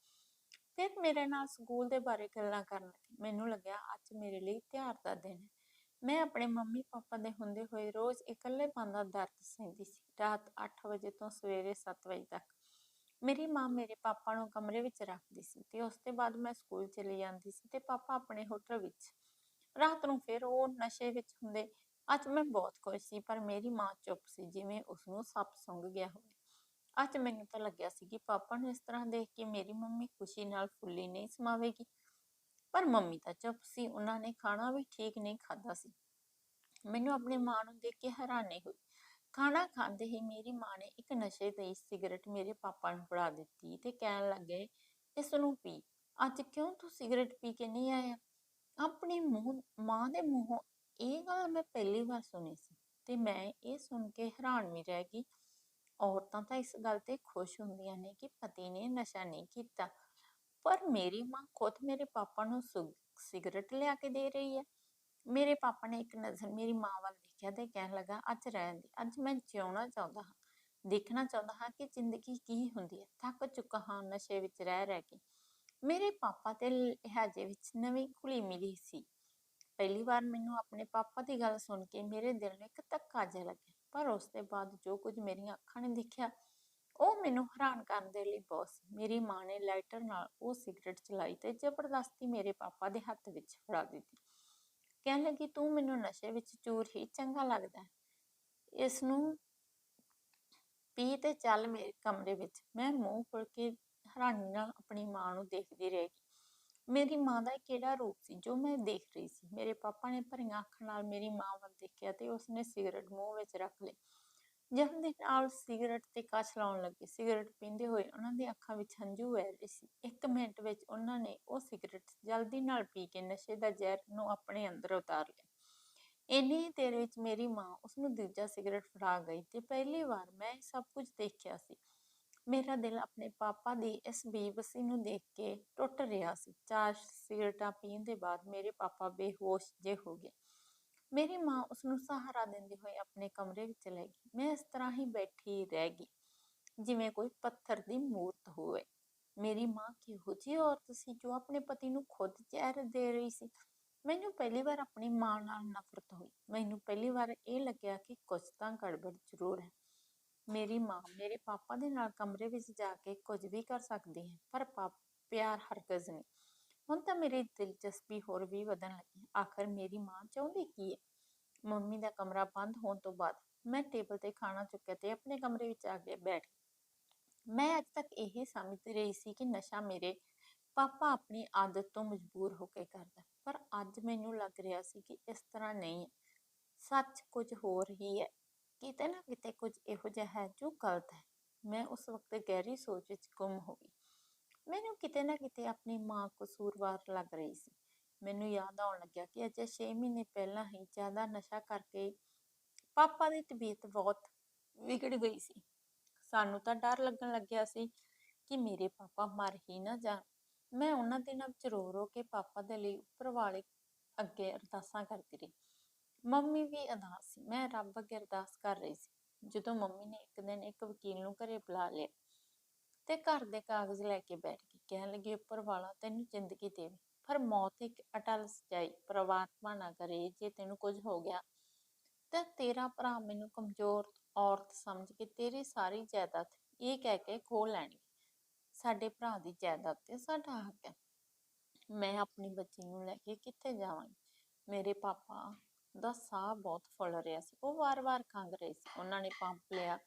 ਫਿਰ ਮੇਰੇ ਨਾਲ ਸਕੂਲ ਦੇ ਬਾਰੇ ਗੱਲਾਂ ਕਰਨ ਲੱਗੇ। ਮੈਨੂੰ ਲੱਗਿਆ, ਅੱਜ ਮੇਰੇ ਲਈ ਤਿਉਹਾਰ ਦਾ ਦਿਨ ਹੈ। ਮੈਂ ਆਪਣੇ ਮੰਮੀ ਪਾਪਾ ਦੇ ਹੁੰਦੇ ਹੋਏ ਰੋਜ਼ ਇਕੱਲੇਪਨ ਦਾ ਦਰਦ ਸਹਿੰਦੀ ਸੀ। ਰਾਤ 8 ਵਜੇ ਤੋਂ ਸਵੇਰੇ 7 ਵਜੇ ਤੱਕ ਮੇਰੀ ਮਾਂ ਮੇਰੇ ਪਾਪਾ ਨੂੰ ਕਮਰੇ ਵਿੱਚ ਰੱਖਦੀ ਸੀ ਤੇ ਉਸ ਤੋਂ ਬਾਅਦ ਮੈਂ ਸਕੂਲ ਚਲੀ ਜਾਂਦੀ ਸੀ ਤੇ ਪਾਪਾ ਆਪਣੇ ਹੋਟਲ ਵਿੱਚ ਰਾਤ ਨੂੰ ਫਿਰ ਉਹ ਨਸ਼ੇ ਵਿੱਚ ਹੁੰਦੇ। ਅੱਜ ਮੈਂ ਬਹੁਤ ਖੁਸ਼ ਸੀ ਪਰ ਮੇਰੀ ਮਾਂ ਚੁੱਪ ਸੀ ਜਿਵੇਂ ਉਸ ਨੂੰ ਸੱਪ ਸੁੰਘ ਗਿਆ ਹੋਵੇ। ਅੱਜ ਮੈਨੂੰ ਤਾਂ ਲੱਗਿਆ ਸੀ ਕਿ ਪਾਪਾ ਨੂੰ ਇਸ ਤਰ੍ਹਾਂ ਦੇਖ ਕੇ ਮੇਰੀ ਮੰਮੀ ਖੁਸ਼ੀ ਨਾਲ ਫੁੱਲੀ ਨਹੀਂ ਸਮਾਵੇਗੀ। ਪਰ ਮੰਮੀ ਤਾਂ ਚੁੱਪ ਸੀ, ਉਹਨਾਂ ਨੇ ਖਾਣਾ ਵੀ ਠੀਕ ਨਹੀਂ ਖਾਧਾ ਸੀ। ਮੈਨੂੰ ਆਪਣੀ ਮਾਂ ਨੂੰ ਦੇਖ ਕੇ ਹੈਰਾਨੀ ਹੋਈ। ਖਾਣਾ ਖਾਂਦੇ ਹੀ ਮੇਰੀ ਮਾਂ ਨੇ ਇੱਕ ਨਸ਼ੇ ਦੀ ਸਿਗਰਟ ਮੇਰੇ ਪਾਪਾ ਨੂੰ ਫੜਾ ਦਿੱਤੀ ਤੇ ਕਹਿਣ ਲੱਗੇ ਇਸ ਨੂੰ ਪੀ। ਅੱਜ ਕਿਉਂ ਤੂੰ ਸਿਗਰਟ ਪੀ ਕੇ ਨਹੀਂ ਆਇਆ? ਆਪਣੀ ਮੂੰਹ, ਮਾਂ ਦੇ ਮੂੰਹੋਂ ਇਹ ਗੱਲ ਮੈਂ ਪਹਿਲੀ ਵਾਰ ਸੁਣੀ ਸੀ ਤੇ ਮੈਂ ਇਹ ਸੁਣ ਕੇ ਹੈਰਾਨ ਵੀ ਰਹਿ ਗਈ। ਔਰਤਾਂ ਤਾਂ ਇਸ ਗੱਲ ਤੇ ਖੁਸ਼ ਹੁੰਦੀਆਂ ਨੇ ਕਿ ਪਤੀ ਨੇ ਨਸ਼ਾ ਨਹੀਂ ਕੀਤਾ। ਪਰ ਮੇਰੀ ਮਾਂ ਖੁਦ ਮੇਰੇ ਪਾਪਾ ਨੂੰ ਸਿਗਰਟ ਲਿਆ ਕੇ ਦੇ ਰਹੀ ਹੈ। ਮੇਰੇ ਪਾਪਾ ਨੇ ਇੱਕ ਨਜ਼ਰ ਮੇਰੀ ਮਾਂ ਵੱਲ ਦੇਖਿਆ ਤੇ ਕਹਿਣ ਲੱਗਾ, ਅੱਜ ਰਹਿਣ ਦੇ, ਅੱਜ ਮੈਂ ਜਿਉਣਾ ਚਾਹੁੰਦਾ ਹਾਂ, ਦੇਖਣਾ ਚਾਹੁੰਦਾ ਹਾਂ ਕਿ ਜ਼ਿੰਦਗੀ ਕੀ ਹੁੰਦੀ ਹੈ। ਥੱਕ ਚੁੱਕਾ ਹਾਂ, ਨਸ਼ੇ ਵਿੱਚ ਰਹਿ ਰਹਿ ਕੇ। ਮੇਰੇ ਪਾਪਾ ਤੇ ਲਹਿਜੇ ਵਿੱਚ ਨਵੀਂ ਖੁਲੀ ਮਿਲੀ ਸੀ। ਪਹਿਲੀ ਵਾਰ ਮੈਨੂੰ ਆਪਣੇ ਪਾਪਾ ਦੀ ਗੱਲ ਸੁਣ ਕੇ ਮੇਰੇ ਦਿਲ ਨੂੰ ਇੱਕ ਧੱਕਾ ਜਿਹਾ ਲੱਗਿਆ, ਪਰ ਉਸ ਦੇ ਬਾਅਦ ਜੋ ਕੁਝ ਮੇਰੀਆਂ ਅੱਖਾਂ ਨੇ ਦੇਖਿਆ ਉਹ ਮੈਨੂੰ ਹੈਰਾਨ ਕਰਨ ਦੇ ਲਈ ਬਹੁਤ ਸੀ ਮੇਰੀ ਮਾਂ ਨੇ ਲਾਈਟਰ ਨਾਲ ਉਹ ਸਿਗਰਟ ਚਲਾਈ ਤੇ ਜ਼ਬਰਦਸਤੀ ਮੇਰੇ ਪਾਪਾ ਦੇ ਹੱਥ ਵਿੱਚ ਫੜਾ ਦਿੱਤੀ। ਕਹਿਣ ਲੱਗੀ, ਤੂੰ ਮੈਨੂੰ ਨਸ਼ੇ ਵਿੱਚ ਚੂਰ ਹੀ ਚੰਗਾ ਲੱਗਦਾ ਇਸ ਨੂੰ ਪੀ ਤੇ ਚੱਲ ਮੇਰੇ ਕਮਰੇ ਵਿੱਚ। ਮੈਂ ਮੂੰਹ ਖੋਲ ਕੇ ਹੈਰਾਨੀ ਨਾਲ ਆਪਣੀ ਮਾਂ ਨੂੰ ਦੇਖਦੀ ਰਹਿ। ਗਈ ਮੇਰੀ ਮਾਂ ਦਾ ਕਿਹੜਾ ਰੂਪ ਸੀ ਜੋ ਮੈਂ ਦੇਖ ਰਹੀ ਸੀ? ਮੇਰੇ ਪਾਪਾ ਨੇ ਭਰੀਆਂ ਅੱਖਾਂ ਨਾਲ ਮੇਰੀ ਮਾਂ ਵੱਲ ਦੇਖਿਆ ਤੇ ਉਸਨੇ ਸਿਗਰਟ ਮੂੰਹ ਵਿੱਚ ਰੱਖ ਲਈ ਜਦ ਨਾਲ ਸਿਗਰਟ ਤੇ ਕੱਚ ਲਾਉਣ ਲੱਗੇ। ਸਿਗਰਟ ਪੀਂਦੇ ਹੋਏ ਉਹਨਾਂ ਦੀ ਅੱਖਾਂ ਵਿੱਚ ਹੰਝੂ ਵਹਿ ਰਹੇ ਸੀ। ਇੱਕ ਮਿੰਟ ਵਿੱਚ ਉਹਨਾਂ ਨੇ ਉਹ ਸਿਗਰਟ ਜਲਦੀ ਨਾਲ ਪੀ ਕੇ ਨਸ਼ੇ ਦਾ ਜ਼ਹਿਰ ਨੂੰ ਆਪਣੇ ਅੰਦਰ ਉਤਾਰ ਲਿਆ। ਇੰਨੀ ਦੇਰ ਵਿੱਚ ਮੇਰੀ ਮਾਂ, ਉਸਨੂੰ ਦੂਜਾ ਸਿਗਰਟ ਫੜਾ ਗਈ ਤੇ ਪਹਿਲੀ ਵਾਰ ਮੈਂ ਸਭ ਕੁਝ ਦੇਖਿਆ ਸੀ। ਮੇਰਾ ਦਿਲ ਆਪਣੇ ਪਾਪਾ ਦੀ ਇਸ ਬੇਬਸੀ ਨੂੰ ਦੇਖ ਕੇ ਟੁੱਟ ਰਿਹਾ ਸੀ। ਚਾਰ ਸਿਗਰਟਾਂ ਪੀਣ ਦੇ ਬਾਅਦ ਮੇਰੇ ਪਾਪਾ ਬੇਹੋਸ਼ ਜੇ ਹੋ ਗਏ। ਮੇਰੀ ਮਾਂ ਉਸ ਨੂੰ ਸਹਾਰਾ ਦਿੰਦੀ ਹੋਏ ਆਪਣੇ ਕਮਰੇ ਵਿੱਚ ਲੈ ਗਈ। ਮੈਂ ਇਸ ਤਰ੍ਹਾਂ ਹੀ ਬੈਠੀ ਰਹਿ ਗਈ, ਜਿਵੇਂ ਕੋਈ ਪੱਥਰ ਦੀ ਮੂਰਤ ਹੋਵੇ। ਮੇਰੀ ਮਾਂ, ਕਿਹੋ ਜਿਹੀ ਔਰਤ ਸੀ ਜੋ ਆਪਣੇ ਪਤੀ ਨੂੰ ਖੁਦ ਜ਼ਹਿਰ ਦੇ ਰਹੀ ਸੀ? ਮੈਨੂੰ ਪਹਿਲੀ ਵਾਰ ਆਪਣੀ ਮਾਂ ਨਾਲ ਨਫ਼ਰਤ ਹੋਈ। ਮੈਨੂੰ ਪਹਿਲੀ ਵਾਰ ਇਹ ਲੱਗਿਆ ਕਿ ਕੁਝ ਤਾਂ ਗੜਬੜ ਜ਼ਰੂਰ ਹੈ। ਮੇਰੀ ਮਾਂ ਮੇਰੇ ਪਾਪਾ ਦੇ ਨਾਲ ਕਮਰੇ ਵਿੱਚ ਜਾ ਕੇ ਕੁਝ ਵੀ ਕਰ ਸਕਦੀ ਹੈ, ਪਰ ਪਾ- ਪਿਆਰ ਹਰਗਜ਼ ਨਹੀਂ। ਹੁਣ ਤਾਂ ਮੇਰੀ ਦਿਲਚਸਪੀ ਹੋਰ ਵੀ ਵਧਣ ਲੱਗੀ। ਆਖਰ ਮੇਰੀ ਮਾਂ ਚਾਹੁੰਦੀ ਕੀ ਹੈ? ਮੰਮੀ ਦਾ ਕਮਰਾ ਬੰਦ ਹੋਣ ਤੋਂ ਬਾਅਦ ਮੈਂ ਟੇਬਲ ਤੇ ਖਾਣਾ ਚੁੱਕਿਆ ਤੇ ਆਪਣੇ ਕਮਰੇ ਵਿੱਚ ਆ ਕੇ ਬੈਠ ਮੈਂ ਅੱਜ ਤੱਕ ਇਹ ਸਮਝ ਰਹੀ ਸੀ ਕਿ ਨਸ਼ਾ ਮੇਰੇ ਪਾਪਾ ਆਪਣੀ ਆਦਤ ਤੋਂ ਮਜਬੂਰ ਹੋ ਕੇ ਕਰਦਾ ਪਰ ਅੱਜ ਮੈਨੂੰ ਲੱਗ ਰਿਹਾ ਸੀ ਕਿ ਇਸ ਤਰ੍ਹਾਂ ਨਹੀਂ ਹੈ। ਸੱਚ ਕੁਝ ਹੋਰ ਹੀ ਹੈ। ਕਿਤੇ ਨਾ ਕਿਤੇ ਕੁਝ ਇਹੋ ਜਿਹਾ ਹੈ ਜੋ ਗਲਤ ਹੈ। ਮੈਂ ਉਸ ਵਕਤ ਗਹਿਰੀ ਸੋਚ ਵਿੱਚ ਗੁੰਮ ਹੋ ਗਈ। ਮੈਨੂੰ ਕਿਤੇ ਨਾ ਕਿਤੇ ਆਪਣੀ ਮਾਂ ਕਸੂਰਵਾਰ ਲੱਗ ਰਹੀ ਸੀ। ਮੈਨੂੰ ਯਾਦ ਆਉਣ ਲੱਗਿਆ ਕਿ ਅਜੇ 6 ਮਹੀਨੇ ਪਹਿਲਾਂ ਹੀ ਜ਼ਿਆਦਾ ਨਸ਼ਾ ਕਰਕੇ ਪਾਪਾ ਦੀ ਤਬੀਅਤ ਬਹੁਤ ਵਿਗੜ ਗਈ ਸੀ। ਸਾਨੂੰ ਤਾਂ ਡਰ ਲੱਗਣ ਲੱਗਿਆ ਸੀ ਕਿ ਮੇਰੇ ਪਾਪਾ ਮਰ ਹੀ ਨਾ ਜਾਣ। ਮੈਂ ਉਹਨਾਂ ਦਿਨਾਂ ਵਿੱਚ ਰੋ ਰੋ ਕੇ ਪਾਪਾ ਦੇ ਲਈ ਉੱਪਰ ਵਾਲੇ ਅੱਗੇ ਅਰਦਾਸਾਂ ਕਰਦੀ ਰਹੀ। ਮੰਮੀ ਵੀ ਅਰਦਾਸ ਸੀ, ਮੈਂ ਰੱਬ ਅੱਗੇ ਅਰਦਾਸ ਕਰ ਰਹੀ ਸੀ। ਜਦੋਂ ਮੰਮੀ ਨੇ ਇੱਕ ਦਿਨ ਇੱਕ ਵਕੀਲ ਨੂੰ ਘਰੇ ਬੁਲਾ ਲਿਆ ਤੇ ਘਰ ਦੇ ਕਾਗਜ਼ ਲੈ ਕੇ ਬੈਠ ਗਈ, ਕਹਿਣ ਲੱਗੀ ਉੱਪਰ ਵਾਲਾ ਤੈਨੂੰ ਜ਼ਿੰਦਗੀ ਦੇਵੇ। ਪਰ ਮੌਤ ਇੱਕ ਅਟਲ ਸਜਾਈ ਪ੍ਰਮਾਤਮਾ ਨਾ ਕਰੇ, ਜੇ ਤੈਨੂੰ ਕੁਝ ਹੋ ਗਿਆ, ਤਾਂ ਤੇਰਾ ਭਰਾ ਮੈਨੂੰ ਕਮਜ਼ੋਰ ਔਰਤ ਸਮਝ ਕੇ ਤੇਰੀ ਸਾਰੀ ਜਾਇਦਾਦ ਇਹ ਕਹਿ ਕੇ ਖੋਹ ਲੈਣੀ। ਸਾਡੇ ਭਰਾ ਦੀ ਜਾਇਦਾਦ ਤੇ ਸਾਡਾ ਹੱਕ ਹੈ। ਮੈਂ ਆਪਣੀ ਬੱਚੀ ਨੂੰ ਲੈ ਕੇ ਕਿੱਥੇ ਜਾਵਾਂਗੀ? ਮੇਰੇ ਪਾਪਾ ਦਾ ਸਾਹ ਬਹੁਤ ਫੁੱਲ ਰਿਹਾ ਸੀ। ਉਹ ਵਾਰ-ਵਾਰ ਖੰਘ ਰਹੇ ਸੀ। ਉਹਨਾਂ ਨੇ ਪੰਪ ਲਿਆ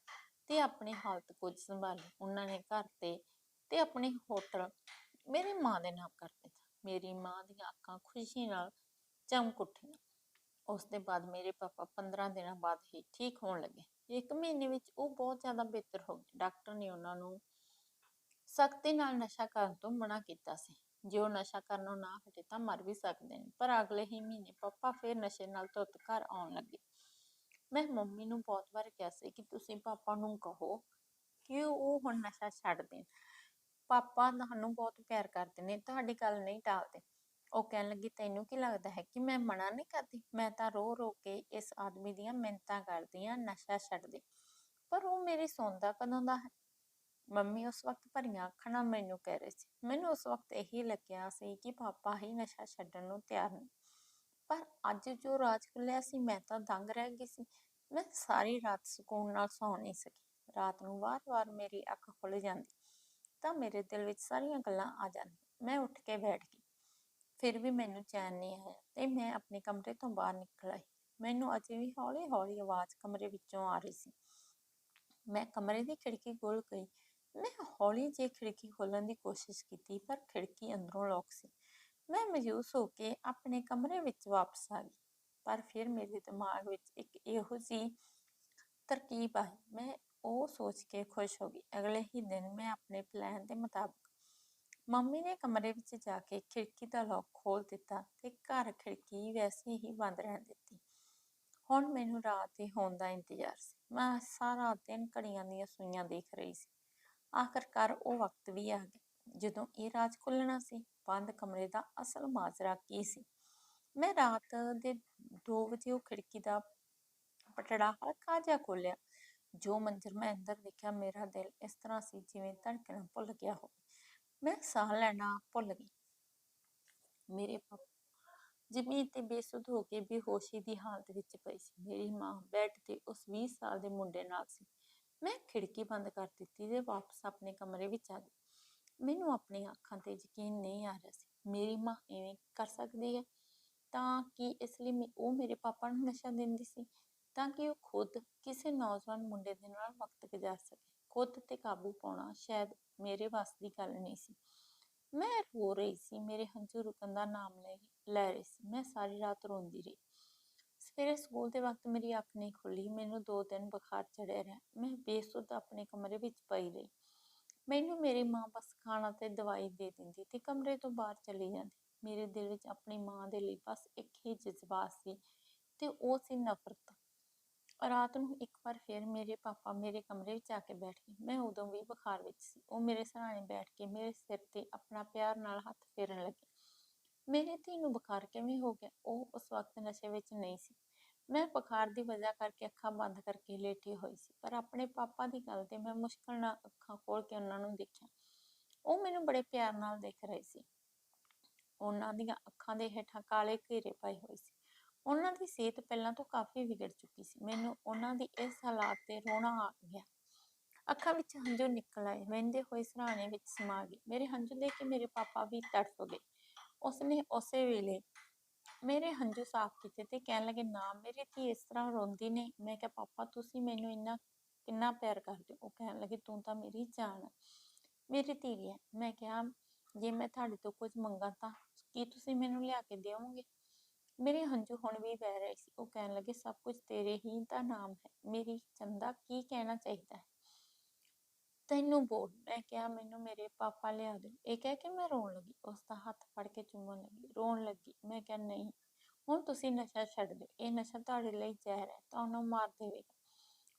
ਤੇ ਆਪਣੀ ਹਾਲਤ ਕੁਝ ਸੰਭਾਲੀ। ਉਹਨਾਂ ਨੇ ਘਰ ਤੇ ਤੇ ਆਪਣੇ ਹੋਟਲ ਮੇਰੀ ਮਾਂ ਦੇ ਨਾਮ ਕਰ ਦਿੱਤਾ। ਮੇਰੀ ਮਾਂ ਦੀਆਂ ਅੱਖਾਂ ਖੁਸ਼ੀ ਨਾਲ ਚਮਕ ਉੱਠੀਆਂ। ਉਸ ਦੇ ਬਾਅਦ ਮੇਰੇ ਪਾਪਾ 15 ਦਿਨਾਂ ਬਾਅਦ ਹੀ ਠੀਕ ਹੋਣ ਲੱਗੇ। ਇੱਕ ਮਹੀਨੇ ਵਿੱਚ ਉਹ ਬਹੁਤ ਜ਼ਿਆਦਾ ਬਿਹਤਰ ਹੋ ਗਏ। ਡਾਕਟਰ ਨੇ ਉਹਨਾਂ ਨੂੰ ਸਖਤੀ ਨਾਲ ਨਸ਼ਾ ਕਰਨ ਤੋਂ ਮਨਾ ਕੀਤਾ ਸੀ। ਜੇ ਉਹ ਨਸ਼ਾ ਕਰਨੋਂ ਨਾ ਹਟੇ ਤਾਂ ਮਰ ਵੀ ਸਕਦੇ ਨੇ। ਪਰ ਅਗਲੇ ਹੀ ਮਹੀਨੇ ਪਾਪਾ ਫਿਰ ਨਸ਼ੇ ਨਾਲ ਧੁੱਤ ਘਰ ਆਉਣ ਲੱਗੇ। ਮੈਂ ਮੰਮੀ ਨੂੰ ਬਹੁਤ ਵਾਰ ਕਿਹਾ ਸੀ ਕਿ ਤੁਸੀਂ ਪਾਪਾ ਨੂੰ ਕਹੋ ਕਿ ਉਹ ਹੁਣ ਨਸ਼ਾ ਛੱਡ ਦੇਣ। ਪਾਪਾ ਤੁਹਾਨੂੰ ਬਹੁਤ ਪਿਆਰ ਕਰਦੇ ਨੇ, ਤੁਹਾਡੀ ਗੱਲ ਨਹੀਂ ਟਾਲਦੇ। ਉਹ ਕਹਿਣ ਲੱਗੀ, ਤੈਨੂੰ ਕੀ ਲੱਗਦਾ ਹੈ ਕਿ ਮੈਂ ਮਨਾ ਨਹੀਂ ਕਰਦੀ? ਮੈਂ ਤਾਂ ਰੋ ਰੋ ਕੇ ਇਸ ਆਦਮੀ ਦੀਆਂ ਮਿੰਨਤਾਂ ਕਰਦੀ ਆ ਨਸ਼ਾ ਛੱਡ ਦੇ ਪਰ ਉਹ ਮੇਰੀ ਸੁਣਦਾ ਕਦੋਂ ਦਾ ਹੈ? ਮੰਮੀ ਉਸ ਵਕਤ ਭਰੀਆਂ ਅੱਖਾਂ ਨਾਲ ਮੈਨੂੰ ਕਹਿ ਰਹੀ ਸੀ। ਮੈਨੂੰ ਉਸ ਵਕਤ ਇਹੀ ਲੱਗਿਆ ਸੀ ਕਿ ਪਾਪਾ ਹੀ ਨਸ਼ਾ ਛੱਡਣ ਨੂੰ ਤਿਆਰ ਨਹੀਂ ਪਰ ਅੱਜ ਜੋ ਰਾਜ ਖੁੱਲਿਆ ਸੀ, ਮੈਂ ਤਾਂ ਦੰਗ ਰਹਿ ਗਈ ਸੀ। ਮੈਂ ਸਾਰੀ ਰਾਤ ਸਕੂਨ ਨਾਲ ਸੌਂ ਨਹੀਂ ਸਕੀ। ਰਾਤ ਨੂੰ ਵਾਰ-ਵਾਰ ਮੇਰੀ ਅੱਖ ਖੁੱਲ ਜਾਂਦੀ। ਤਾਂ ਮੇਰੇ ਦਿਲ ਵਿੱਚ ਸਾਰੀਆਂ ਗੱਲਾਂ ਆ ਜਾਂਦੀਆਂ। ਮੈਂ ਉੱਠ ਕੇ ਬੈਠ ਗਈ। ਫਿਰ ਵੀ ਮੈਨੂੰ ਚੈਨ ਨਹੀਂ ਆਇਆ ਤੇ ਮੈਂ ਆਪਣੇ ਕਮਰੇ ਤੋਂ ਬਾਹਰ ਨਿਕਲ ਆਈ। ਮੈਨੂੰ ਅਜੇ ਵੀ ਹੌਲੀ-ਹੌਲੀ ਆਵਾਜ਼ ਕਮਰੇ ਵਿੱਚੋਂ ਆ ਰਹੀ ਸੀ। ਮੈਂ ਕਮਰੇ ਦੀ ਖਿੜਕੀ ਕੋਲ ਗਈ ਮੈਂ ਹੌਲੀ ਜਿਹੀ ਖਿੜਕੀ ਖੋਲ੍ਹਣ ਦੀ ਕੋਸ਼ਿਸ਼ ਕੀਤੀ, ਪਰ ਖਿੜਕੀ ਅੰਦਰੋਂ ਲੌਕ ਸੀ। ਮੈਂ ਮਾਯੂਸ ਹੋ ਕੇ ਆਪਣੇ ਕਮਰੇ ਵਿੱਚ ਵਾਪਸ ਆ ਗਈ। ਪਰ ਫਿਰ ਮੇਰੇ ਦਿਮਾਗ ਵਿੱਚ ਇੱਕ ਇਹੋ ਜਿਹੀ ਤਰਕੀਬ ਆਈ। ਮੈਂ ਉਹ ਸੋਚ ਕੇ ਖੁਸ਼ ਹੋ ਗਈ। ਅਗਲੇ ਹੀ ਦਿਨ ਮੈਂ ਆਪਣੇ ਪਲਾਨ ਦੇ ਮੁਤਾਬਕ ਮੰਮੀ ਨੇ ਕਮਰੇ ਵਿੱਚ ਜਾ ਕੇ ਖਿੜਕੀ ਦਾ ਲੌਕ ਖੋਲ ਦਿੱਤਾ ਤੇ ਘਰ ਖਿੜਕੀ ਵੈਸੇ ਹੀ ਬੰਦ ਰਹਿਣ ਦਿੱਤੀ। ਹੁਣ ਮੈਨੂੰ ਰਾਤ ਦੇ ਹੋਣ ਦਾ ਇੰਤਜ਼ਾਰ ਸੀ। ਮੈਂ ਸਾਰਾ ਦਿਨ ਘੜੀਆਂ ਦੀਆਂ ਸੂਈਆਂ ਦੇਖ ਰਹੀ ਸੀ। ਆਖਰਕਾਰ ਉਹ ਵਕਤ ਵੀ ਆ ਗਿਆ ਜਦੋਂ ਇਹ ਰਾਜ ਖੁੱਲਣਾ ਸੀ। ਬੰਦ ਕਮਰੇ ਦਾ ਅਸਲ ਮਾਜਰਾ ਕੀ ਸੀ? ਮੈਂ ਰਾਤ ਦੇ 2 ਵਜੇ ਉਹ ਖਿੜਕੀ ਦਾ ਪਟੜਾ ਹਲਕਾ ਜਿਹਾ ਖੋਲਿਆ ਜੋ ਮੰਜ਼ਰ ਮੈਂ ਅੰਦਰ ਦੇਖਿਆ ਮੇਰਾ ਦਿਲ ਇਸ ਤਰ੍ਹਾਂ ਸੀ ਜਿਵੇਂ ਧੜਕਣਾ ਭੁੱਲ ਗਿਆ ਹੋਵੇ। ਮੈਂ ਸਾਹ ਲੈਣਾ ਭੁੱਲ ਗਈ। ਮੇਰੇ ਪਾਪਾ ਜ਼ਮੀਨ ਤੇ ਬੇਸੁੱਧ ਹੋ ਕੇ ਬੇਹੋਸ਼ੀ ਦੀ ਹਾਲਤ ਵਿੱਚ ਪਈ ਸੀ। ਮੇਰੀ ਮਾਂ ਬੈੱਡ ਤੇ ਉਸ 20 ਸਾਲ ਦੇ ਮੁੰਡੇ ਨਾਲ ਸੀ। ਮੈਂ ਖਿੜਕੀ ਬੰਦ ਕਰ ਦਿੱਤੀ ਤੇ ਵਾਪਸ ਆਪਣੇ ਕਮਰੇ ਵਿੱਚ ਆ ਗਈ। ਮੈਨੂੰ ਆਪਣੀਆਂ ਅੱਖਾਂ ਤੇ ਯਕੀਨ ਨਹੀਂ ਆ ਰਿਹਾ ਸੀ। ਮੇਰੀ ਮਾਂ ਐਵੇਂ ਕਰ ਸਕਦੀ ਹੈ ਤਾਂ ਕਿ ਇਸ ਲਈ ਉਹ ਮੇਰੇ ਪਾਪਾ ਨੂੰ ਨਸ਼ਾ ਦਿੰਦੀ ਸੀ। ਤਾਂ ਕਿ ਉਹ ਖੁਦ ਕਿਸੇ ਨੌਜਵਾਨ ਮੁੰਡੇ ਦੇ ਨਾਲ ਵਕਤ ਗੁਜ਼ਾਰ ਸਕੇ। ਖੁਦ ਤੇ ਕਾਬੂ ਪਾਉਣਾ ਸ਼ਾਇਦ ਮੇਰੇ ਵੱਸ ਦੀ ਗੱਲ ਨਹੀਂ ਸੀ। ਮੈਂ ਰੋ ਰਹੀ ਸੀ, ਮੇਰੇ ਹੰਝੂ ਰੁਕਣ ਦਾ ਨਾਮ ਲੈ ਲੈ ਰਹੀ ਸੀ। ਮੈਂ ਸਾਰੀ ਰਾਤ ਰੋਂਦੀ ਰਹੀ। ਸਵੇਰੇ ਸਕੂਲ ਦੇ ਵਕਤ ਮੇਰੀ ਅੱਖ ਨਹੀਂ ਖੁੱਲੀ, ਮੈਨੂੰ ਦੋ ਦਿਨ ਬੁਖਾਰ ਚੜਿਆ ਰਿਹਾ। ਮੈਂ ਬੇਸੁੱਧ ਆਪਣੇ ਕਮਰੇ ਵਿੱਚ ਪਈ ਰਹੀ। ਮੈਨੂੰ ਮੇਰੀ ਮਾਂ ਬਸ ਖਾਣਾ ਤੇ ਦਵਾਈ ਦੇ ਦਿੰਦੀ ਤੇ ਕਮਰੇ ਤੋਂ ਬਾਹਰ ਚਲੀ ਜਾਂਦੀ। ਮੇਰੇ ਦਿਲ ਵਿੱਚ ਆਪਣੀ ਮਾਂ ਦੇ ਲਈ ਬਸ ਇੱਕ ਹੀ ਜਜ਼ਬਾ ਸੀ ਤੇ ਉਹ ਸੀ ਨਫ਼ਰਤ। ਰਾਤ ਨੂੰ ਇੱਕ ਵਾਰ ਫਿਰ ਮੇਰੇ ਪਾਪਾ ਮੇਰੇ ਕਮਰੇ ਵਿੱਚ ਆ ਕੇ ਬੈਠ ਗਏ। ਮੈਂ ਉਦੋਂ ਵੀ ਬੁਖਾਰ ਵਿੱਚ ਸੀ। ਉਹ ਮੇਰੇ ਸਰਾਣੇ ਬੈਠ ਕੇ ਮੇਰੇ ਸਿਰ ਤੇ ਆਪਣਾ ਪਿਆਰ ਨਾਲ ਹੱਥ ਫੇਰਨ ਲੱਗੇ। ਮੇਰੇ ਧੀ ਨੂੰ ਬੁਖਾਰ ਕਿਵੇਂ ਹੋ ਗਿਆ? ਉਹ ਉਸ ਵਕਤ ਨਸ਼ੇ ਵਿੱਚ ਨਹੀਂ ਸੀ। ਮੈਂ ਬੁਖਾਰ ਦੀ ਵਜ੍ਹਾ ਕਰਕੇ ਅੱਖਾਂ ਬੰਦ ਕਰਕੇ ਲੇਟੀ ਹੋਈ ਸੀ। ਪਰ ਆਪਣੇ ਪਾਪਾ ਦੀ ਗੱਲ ਤੇ ਮੈਂ ਮੁਸ਼ਕਲ ਨਾਲ ਅੱਖਾਂ ਖੋਲ ਕੇ ਉਹਨਾਂ ਨੂੰ ਦੇਖਿਆ। ਉਹ ਮੈਨੂੰ ਬੜੇ ਪਿਆਰ ਨਾਲ ਦੇਖ ਰਹੇ ਸੀ। ਉਹਨਾਂ ਦੀਆਂ ਅੱਖਾਂ ਦੇ ਹੇਠਾਂ ਕਾਲੇ ਘੇਰੇ ਪਏ ਹੋਏ ਸੀ। ਉਹਨਾਂ ਦੀ ਸਿਹਤ ਪਹਿਲਾਂ ਤੋਂ ਕਾਫੀ ਵਿਗੜ ਚੁੱਕੀ ਸੀ। ਮੈਨੂੰ ਉਹਨਾਂ ਦੀ ਇਸ ਹਾਲਾਤ ਤੇ ਰੋਣਾ ਆ ਗਿਆ। ਅੱਖਾਂ ਵਿੱਚ ਹੰਝੂ ਨਿਕਲ ਆਏ। ਵਹਿੰਦੇ ਹੋਏ ਸਰਾਣੇ ਵਿੱਚ ਸਮਾ ਗਏ ਮੇਰੇ ਹੰਝੂ ਦੇਖ ਕੇ ਮੇਰੇ ਪਾਪਾ ਵੀ ਤੜਫ ਗਏ। ਉਸਨੇ ਉਸੇ ਵੇਲੇ ਮੇਰੇ ਹੰਝੂ ਸਾਫ਼ ਕੀਤੇ ਤੇ ਕਹਿਣ ਲੱਗੇ, ਨਾ, ਮੇਰੀ ਧੀ ਇਸ ਤਰ੍ਹਾਂ ਰੋਂਦੀ ਨਹੀਂ। ਮੈਂ ਕਿਹਾ, ਪਾਪਾ, ਤੁਸੀਂ ਮੈਨੂੰ ਇੰਨਾ ਕਿੰਨਾ ਪਿਆਰ ਕਰਦੇ ਹੋ? ਉਹ ਕਹਿਣ ਲੱਗੇ, ਤੂੰ ਤਾਂ ਮੇਰੀ ਜਾਨ ਹੈ ਮੇਰੀ ਧੀ ਹੈ ਮੈਂ ਕਿਹਾ, ਜੇ ਮੈਂ ਤੁਹਾਡੇ ਤੋਂ ਕੁਝ ਮੰਗਾ ਤਾਂ ਕੀ ਤੁਸੀਂ ਮੈਨੂੰ ਲਿਆ ਕੇ ਦਿਓਗੇ ਮੇਰੇ ਹੰਝੂ ਹੁਣ ਵੀ ਵਹਿ ਰਹੇ ਸੀ। ਉਹ ਕਹਿਣ ਲੱਗੇ, ਸਭ ਕੁਝ ਤੇਰੇ ਹੀ ਦਾ ਨਾਮ ਹੈ। ਮੇਰੀ ਚੰਦਾ ਕੀ ਕਹਿਣਾ ਚਾਹੀਦਾ ਹੈ? ਤੈਨੂੰ ਬੋਲ। ਮੈਂ ਕਿਹਾ, ਮੈਨੂੰ ਮੇਰੇ ਪਾਪਾ ਲਿਆ ਦੇ। ਇਹ ਕਹਿ ਕੇ ਮੈਂ ਰੋਣ ਲੱਗੀ। ਉਸ ਦਾ ਹੱਥ ਫੜ ਕੇ ਚੁੰਮਣ ਲੱਗੀ। ਰੋਣ ਲੱਗੀ। ਮੈਂ ਕਿਹਾ, ਨਹੀਂ, ਹੁਣ ਤੁਸੀਂ ਨਸ਼ਾ ਛੱਡ ਦਿਓ। ਇਹ ਨਸ਼ਾ ਤੁਹਾਡੇ ਲਈ ਜ਼ਹਿਰ ਹੈ। ਤੁਹਾਨੂੰ ਮਾਰ ਦੇਵੇਗਾ।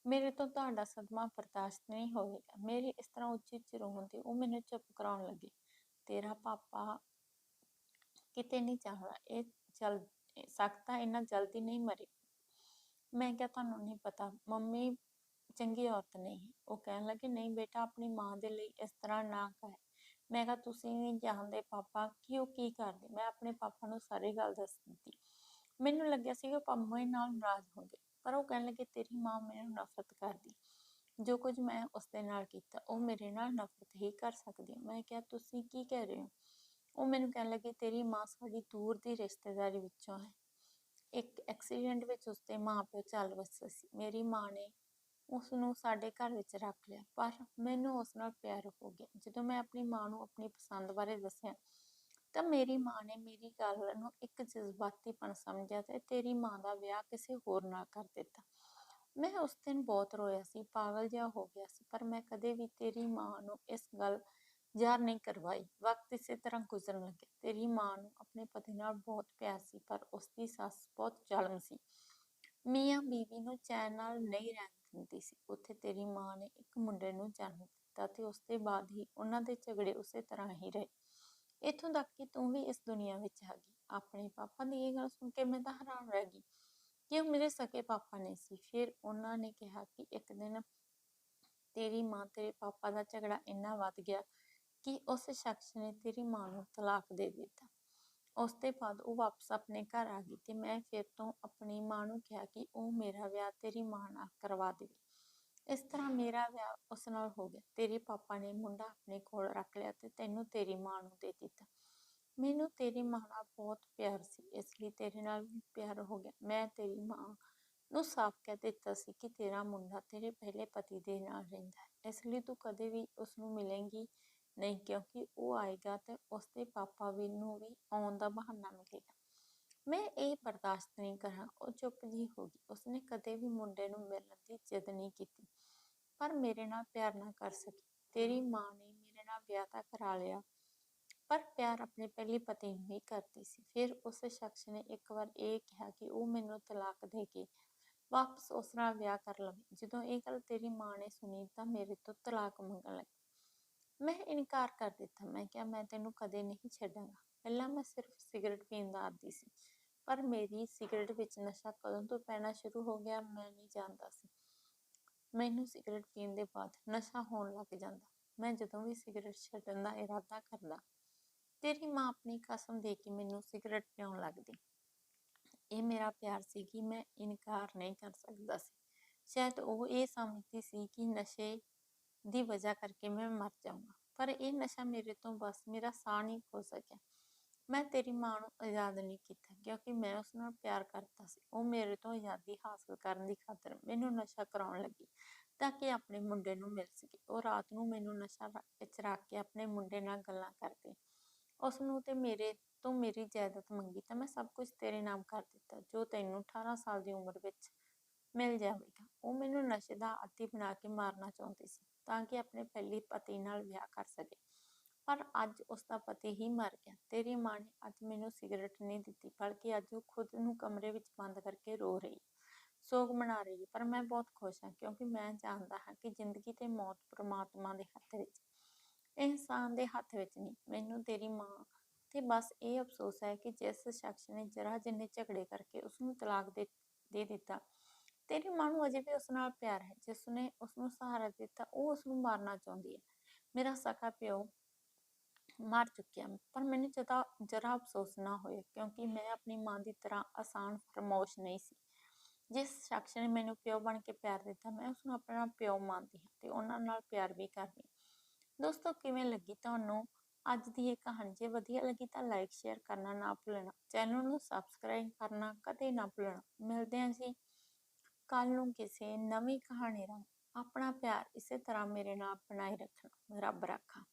ਮੇਰੇ ਤੋਂ ਤੁਹਾਡਾ ਸਦਮਾ ਬਰਦਾਸ਼ਤ ਨਹੀਂ ਹੋਵੇਗਾ। ਮੇਰੀ ਇਸ ਤਰ੍ਹਾਂ ਉੱਚੀ ਉੱਚੀ ਰੋਣ ਤੇ ਉਹ ਮੈਨੂੰ ਚੁੱਪ ਕਰਾਉਣ ਲੱਗੇ। ਤੇਰਾ ਪਾਪਾ ਕਿਤੇ ਨਹੀਂ ਚਾਹਦਾ ਇਹ ਚੱਲ ਸਕਦਾ ਇੰਨਾ ਜਲਦੀ ਨਹੀਂ ਮਰੇ। ਮੈਂ ਕਿਹਾ, ਤੁਹਾਨੂੰ ਨਹੀਂ ਪਤਾ, ਮੰਮੀ ਚੰਗੀ ਔਰਤ ਨਹੀਂ ਹੈ। ਉਹ ਕਹਿਣ ਲੱਗੇ, ਨਹੀਂ ਬੇਟਾ, ਆਪਣੀ ਮਾਂ ਦੇ ਲਈ ਇਸ ਤਰ੍ਹਾਂ ਨਾ ਕਹਿ। ਮੈਂ ਕਿਹਾ, ਤੁਸੀਂ ਨਹੀਂ ਜਾਣਦੇ ਪਾਪਾ, ਕਿ ਉਹ ਕੀ ਕਰਦੇ? ਮੈਂ ਆਪਣੇ ਪਾਪਾ ਨੂੰ ਸਾਰੀ ਗੱਲ ਦੱਸ ਦਿੱਤੀ। ਮੈਨੂੰ ਲੱਗਿਆ ਸੀ ਕਿ ਪਾਪਾ ਮੇਰੇ ਨਾਲ ਨਾਰਾਜ਼ ਹੋਣਗੇ ਪਰ ਉਹ ਕਹਿਣ ਲੱਗੇ, ਤੇਰੀ ਮਾਂ ਮੈਨੂੰ ਨਫ਼ਰਤ ਕਰਦੀ। ਜੋ ਕੁਝ ਮੈਂ ਉਸ ਦੇ ਨਾਲ ਕੀਤਾ, ਉਹ ਮੇਰੇ ਨਾਲ ਨਫ਼ਰਤ ਹੀ ਕਰ ਸਕਦੀ ਮੈਂ ਕਿਹਾ, ਤੁਸੀਂ ਕੀ ਕਹਿ ਰਹੇ ਹੋ? ਉਹ ਮੈਨੂੰ ਕਹਿਣ ਲੱਗੀ, ਤੇਰੀ ਮਾਂ ਸਾਡੀ ਦੂਰ ਦੀ ਰਿਸ਼ਤੇਦਾਰੀ ਵਿੱਚੋਂ ਹੈ। ਇੱਕ ਐਕਸੀਡੈਂਟ ਵਿੱਚ ਉਸਦੇ ਮਾਪਿਓ ਚੱਲ ਵਸੇ ਸੀ। ਮੇਰੀ ਮਾਂ ਨੇ ਉਸ ਨੂੰ ਸਾਡੇ ਘਰ ਵਿੱਚ ਰੱਖ ਲਿਆ, ਪਰ ਮੈਨੂੰ ਉਸ ਨਾਲ ਪਿਆਰ ਹੋ ਗਿਆ। ਜਦੋਂ ਮੈਂ ਆਪਣੀ ਮਾਂ ਨੂੰ ਆਪਣੀ ਪਸੰਦ ਬਾਰੇ ਦੱਸਿਆ, ਤਾਂ ਮੇਰੀ ਮਾਂ ਨੇ ਮੇਰੀ ਗੱਲ ਨੂੰ ਇੱਕ ਜਜ਼ਬਾਤੀਪਣ ਸਮਝਿਆ ਤੇ ਤੇਰੀ ਮਾਂ ਦਾ ਵਿਆਹ ਕਿਸੇ ਹੋਰ ਨਾਲ ਕਰ ਦਿੱਤਾ। ਮੈਂ ਉਸ ਦਿਨ ਬਹੁਤ ਰੋਇਆ ਸੀ, ਪਾਗਲ ਜਿਹਾ ਹੋ ਗਿਆ ਸੀ, ਪਰ ਮੈਂ ਕਦੇ ਵੀ ਤੇਰੀ ਮਾਂ ਨੂੰ ਇਸ ਗੱਲ ਜ਼ਾਹਰ ਨਹੀਂ ਕਰਵਾਈ। ਵਕਤ ਇਸੇ ਤਰ੍ਹਾਂ ਗੁਜ਼ਰਨ ਲੱਗੇ। ਤੇਰੀ ਮਾਂ ਨੂੰ ਆਪਣੇ ਪਤੀ ਨਾਲ ਬਹੁਤ ਪਿਆਰ ਸੀ, ਪਰ ਉਸ ਦੀ ਸੱਸ ਬਹੁਤ ਜ਼ਾਲਮ ਸੀ। ਮੀਆਂ ਬੀਵੀ ਨੂੰ ਚੈਨ ਨਾਲ ਨਹੀਂ ਰਹਿਣ ਦਿੰਦੀ ਸੀ। ਉੱਥੇ ਤੇਰੀ ਮਾਂ ਨੇ ਇੱਕ ਮੁੰਡੇ ਨੂੰ ਜਨਮ ਦਿੱਤਾ ਤੇ ਉਸ ਦੇ ਬਾਅਦ ਹੀ ਉਹਨਾਂ ਦੇ ਝਗੜੇ ਉਸੇ ਤਰ੍ਹਾਂ ਹੀ ਰਹੇ। ਇੱਥੋਂ ਤੱਕ ਕਿ ਤੂੰ ਵੀ ਇਸ ਦੁਨੀਆ ਵਿੱਚ ਆ ਗਈ। ਆਪਣੇ ਪਾਪਾ ਦੀ ਇਹ ਗੱਲ ਸੁਣ ਕੇ ਮੈਂ ਤਾਂ ਹੈਰਾਨ ਰਹਿ ਗਈ। ਕਿ ਉਹ ਮੇਰੇ ਸਕੇ ਪਾਪਾ ਨਹੀਂ ਸੀ? ਫਿਰ ਉਹਨਾਂ ਨੇ ਕਿਹਾ ਕਿ ਇੱਕ ਦਿਨ ਤੇਰੀ ਮਾਂ ਤੇਰੇ ਪਾਪਾ ਦਾ ਝਗੜਾ ਇੰਨਾ ਵੱਧ ਗਿਆ ਕਿ ਉਸ ਸ਼ਖਸ ਨੇ ਤੇਰੀ ਮਾਂ ਨੂੰ ਤਲਾਕ ਦੇ ਦਿੱਤਾ। ਉਸ ਤੋਂ ਬਾਅਦ ਉਹ ਵਾਪਸ ਆਪਣੇ ਘਰ ਆ ਗਈ ਤੇ ਮੈਂ ਫਿਰ ਤੋਂ ਆਪਣੀ ਮਾਂ ਨੂੰ ਕਿਹਾ ਕਿ ਉਹ ਮੇਰਾ ਵਿਆਹ ਤੇਰੀ ਮਾਂ ਨਾਲ ਕਰਵਾ ਦੇਵੇ। ਇਸ ਤਰ੍ਹਾਂ ਮੇਰਾ ਵਿਆਹ ਉਸ ਨਾਲ ਹੋ ਗਿਆ। ਤੇਰੇ ਪਾਪਾ ਨੇ ਮੁੰਡਾ ਆਪਣੇ ਕੋਲ ਰੱਖ ਲਿਆ ਤੇ ਤੈਨੂੰ ਤੇਰੀ ਮਾਂ ਨੂੰ ਦੇ ਦਿੱਤਾ। ਮੈਨੂੰ ਤੇਰੀ ਮਾਂ ਨਾਲ ਬਹੁਤ ਪਿਆਰ ਸੀ, ਇਸ ਲਈ ਤੇਰੇ ਨਾਲ ਵੀ ਪਿਆਰ ਹੋ ਗਿਆ। ਮੈਂ ਤੇਰੀ ਮਾਂ ਨੂੰ ਸਾਫ਼ ਕਹਿ ਦਿੱਤਾ ਸੀ ਕਿ ਤੇਰਾ ਮੁੰਡਾ ਤੇਰੇ ਪਹਿਲੇ ਪਤੀ ਦੇ ਨਾਲ ਰਹਿੰਦਾ ਹੈ। ਇਸ ਲਈ ਤੂੰ ਕਦੇ ਵੀ ਉਸ ਨੂੰ ਮਿਲੇਂਗੀ ਨਹੀਂ, ਕਿਉਂਕਿ ਉਹ ਆਏਗਾ ਤੇ ਉਸਦੇ ਪਾਪਾ ਵੀ ਨੂੰ ਵੀ ਆਉਣ ਦਾ ਬਹਾਨਾ ਮਿਲੇਗਾ। ਮੈਂ ਇਹ ਬਰਦਾਸ਼ਤ ਨਹੀਂ ਕਰਾਂ, ਉਹ ਚੁੱਪ ਜਿਹੀ ਹੋ ਗਈ। ਉਸਨੇ ਕਦੇ ਵੀ ਮੁੰਡੇ ਨੂੰ ਮਿਲਣ ਦੀ ਜਿੱਦ ਨਹੀਂ ਕੀਤੀ, ਪਰ ਮੇਰੇ ਨਾਲ ਪਿਆਰ ਨਾ ਕਰ ਸਕੀ। ਤੇਰੀ ਮਾਂ ਨੇ ਮੇਰੇ ਨਾਲ ਵਿਆਹ ਤਾਂ ਕਰਾ ਲਿਆ, ਪਰ ਪਿਆਰ ਆਪਣੇ ਪਹਿਲੇ ਪਤੀ ਨੂੰ ਹੀ ਕਰਦੀ ਸੀ। ਫਿਰ ਉਸ ਸ਼ਖਸ ਨੇ ਇੱਕ ਵਾਰ ਇਹ ਕਿਹਾ ਕਿ ਉਹ ਮੈਨੂੰ ਤਲਾਕ ਦੇ ਕੇ ਵਾਪਸ ਉਸ ਨਾਲ ਵਿਆਹ ਕਰ ਲਵੇ। ਜਦੋਂ ਇਹ ਗੱਲ ਤੇਰੀ ਮਾਂ ਨੇ ਸੁਣੀ ਤਾਂ ਮੇਰੇ ਤੋਂ ਤਲਾਕ ਮੰਗਣ ਲੱਗੀ। ਮੈਂ ਇਨਕਾਰ ਕਰ ਦਿੱਤਾ। ਮੈਂ ਕਿਹਾ, ਮੈਂ ਤੈਨੂੰ ਕਦੇ ਨਹੀਂ ਛੱਡਾਂਗਾ। ਪਹਿਲਾਂ ਮੈਂ ਸਿਰਫ ਸਿਗਰਟ ਪੀਣ ਦਾ ਆਦੀ ਸੀ, ਪਰ ਮੇਰੀ ਸਿਗਰਟ ਵਿੱਚ ਨਸ਼ਾ ਕਦੋਂ ਤੋਂ ਪੈਣਾ ਸ਼ੁਰੂ ਹੋ ਗਿਆ ਮੈਂ ਨਹੀਂ ਜਾਣਦਾ ਸੀ। ਮੈਨੂੰ ਸਿਗਰਟ ਪੀਣ ਦੇ ਬਾਅਦ ਨਸ਼ਾ ਹੋਣ ਲੱਗ ਜਾਂਦਾ। ਮੈਂ ਜਦੋਂ ਵੀ ਸਿਗਰਟ ਛੱਡਣ ਦਾ ਇਰਾਦਾ ਕਰਦਾ, ਤੇਰੀ ਮਾਂ ਆਪਣੀ ਕਸਮ ਦੇ ਕੇ ਮੈਨੂੰ ਸਿਗਰਟ ਪਿਉਣ ਲੱਗਦੀ। ਇਹ ਮੇਰਾ ਪਿਆਰ ਸੀ ਕਿ ਮੈਂ ਇਨਕਾਰ ਨਹੀਂ ਕਰ ਸਕਦਾ ਸੀ। ਸ਼ਾਇਦ ਉਹ ਇਹ ਸਮਝਦੀ ਸੀ ਕਿ ਨਸ਼ੇ ਦੀ ਵਜ੍ਹਾ ਕਰਕੇ ਮੈਂ ਮਰ ਜਾਊਂਗਾ। ਪਰ ਇਹ ਨਸ਼ਾ ਮੇਰੇ ਤੋਂ ਬਸ ਮੇਰਾ ਸਾਹ ਨਹੀਂ ਖੋ ਸਕਿਆ। ਮੈਂ ਤੇਰੀ ਮਾਂ ਨੂੰ ਆਜ਼ਾਦ ਨਹੀਂ ਕੀਤਾ ਕਿਉਂਕਿ ਮੈਂ ਉਸ ਨਾਲ ਪਿਆਰ ਕਰਦਾ ਸੀ। ਉਹ ਮੇਰੇ ਤੋਂ ਆਜ਼ਾਦੀ ਹਾਸਲ ਕਰਨ ਦੀ ਖਾਤਰ ਮੈਨੂੰ ਨਸ਼ਾ ਕਰਾਉਣ ਲੱਗੀ ਤਾਂ ਕਿ ਆਪਣੇ ਮੁੰਡੇ ਨੂੰ ਮਿਲ ਸਕੇ। ਉਹ ਰਾਤ ਨੂੰ ਮੈਨੂੰ ਨਸ਼ਾ ਵਿੱਚ ਰੱਖ ਕੇ ਆਪਣੇ ਮੁੰਡੇ ਨਾਲ ਗੱਲਾਂ ਕਰਦੇ। ਉਸ ਨੂੰ ਤੇ ਮੇਰੇ ਤੋਂ ਮੇਰੀ ਜਾਇਦਾਦ ਮੰਗੀ ਤਾਂ ਮੈਂ ਸਭ ਕੁਝ ਤੇਰੇ ਨਾਮ ਕਰ ਦਿੱਤਾ ਜੋ ਤੈਨੂੰ 18 ਸਾਲ ਦੀ ਉਮਰ ਵਿੱਚ ਮਿਲ ਜਾਵੇਗਾ ਉਹ ਮੈਨੂੰ ਨਸ਼ੇ ਦਾ ਆਦੀ ਬਣਾ ਕੇ ਮਾਰਨਾ ਚਾਹੁੰਦੀ ਸੀ, ਤਾਂ ਕਿ ਆਪਣੇ ਪਹਿਲੀ ਪਤੀ ਨਾਲ ਵਿਆਹ ਕਰ ਸਕੇ। ਪਰ ਅੱਜ ਉਸ ਦਾ ਪਤੀ ਹੀ ਮਰ ਗਿਆ। ਤੇਰੀ ਮਾਂ ਨੇ ਅੱਜ ਮੈਨੂੰ ਸਿਗਰਟ ਨਹੀਂ ਦਿੱਤੀ, ਬਲਕਿ ਅੱਜ ਉਹ ਖੁਦ ਨੂੰ ਕਮਰੇ ਵਿੱਚ ਬੰਦ ਕਰਕੇ ਰੋ ਰਹੀ ਸੋਗ ਮਨਾ ਰਹੀ ਹੈ, ਪਰ ਮੈਂ ਬਹੁਤ ਖੁਸ਼ ਹਾਂ, ਕਿਉਂਕਿ ਮੈਂ ਜਾਣਦਾ ਹਾਂ ਕਿ ਜ਼ਿੰਦਗੀ ਤੇ ਮੌਤ ਪ੍ਰਮਾਤਮਾ ਦੇ ਹੱਥ ਵਿੱਚ ਇਹ ਇਨਸਾਨ ਦੇ ਹੱਥ ਵਿੱਚ ਨਹੀਂ, ਮੈਨੂੰ ਤੇਰੀ ਮਾਂ ਤੇ ਬਸ ਇਹ ਅਫਸੋਸ ਹੈ ਕਿ ਜਿਸ ਸ਼ਖਸ ਨੇ ਜਰਾ ਜਿੰਨੇ ਝਗੜੇ ਕਰਕੇ ਉਸ ਨੂੰ ਤਲਾਕ ਦੇ ਦੇ ਦਿੱਤਾ ਤੇਰੀ ਮਾਂ ਨੂੰ ਅਜੇ ਵੀ ਉਸ ਨਾਲ ਪਿਆਰ ਹੈ ਜਿਸ ਨੇ ਉਸ ਨੂੰ ਸਹਾਰਾ ਦਿੱਤਾ ਉਹ ਉਸ ਨੂੰ ਮਾਰਨਾ ਚਾਹੁੰਦੀ ਹੈ। ਮੇਰਾ ਸਕਾ ਪਿਓ ਮਰ ਚੁੱਕਿਆ ਪਰ ਮੈਨੂੰ ਜਦਾ ਜਰਾ ਅਫਸੋਸ ਨਾ ਹੋਇਆ ਕਿਉਂਕਿ ਮੈਂ ਆਪਣੀ ਮਾਂ ਦੀ ਤਰ੍ਹਾਂ ਆਸਾਨ ਫਰਮੋਸ਼ ਨਹੀਂ ਸੀ। ਜਿਸ ਸ਼ਖਸ ਨੇ ਮੈਨੂੰ ਪਿਓ ਬਣ ਕੇ ਪਿਆਰ ਦਿੱਤਾ ਮੈਂ ਉਸ ਨੂੰ ਆਪਣਾ ਪਿਓ ਮੰਨਦੀ ਹਾਂ ਤੇ ਉਹਨਾਂ ਨਾਲ ਪਿਆਰ ਵੀ ਕਰਦੀ ਦੋਸਤੋ ਕਿਵੇਂ ਲੱਗੀ ਤੁਹਾਨੂੰ ਅੱਜ ਦੀ ਇਹ ਕਹਾਣੀ? ਜੇ ਵਧੀਆ ਲੱਗੀ ਤਾਂ ਲਾਈਕ ਸ਼ੇਅਰ ਕਰਨਾ ਨਾ ਭੁੱਲਣਾ। ਚੈਨਲ ਨੂੰ ਸਬਸਕ੍ਰਾਈਬ ਕਰਨਾ ਕਦੇ ਨਾ ਭੁੱਲਣਾ। ਮਿਲਦੇ ਹਾਂ ਜੀ। ਕੱਲ ਨੂੰ ਕਿਸੇ ਨਵੀਂ ਕਹਾਣੀ ਨਾਲ ਆਪਣਾ ਪਿਆਰ ਇਸੇ ਤਰ੍ਹਾਂ ਮੇਰੇ ਨਾਲ ਬਣਾਈ ਰੱਖਣਾ, ਰੱਬ ਰਾਖਾ।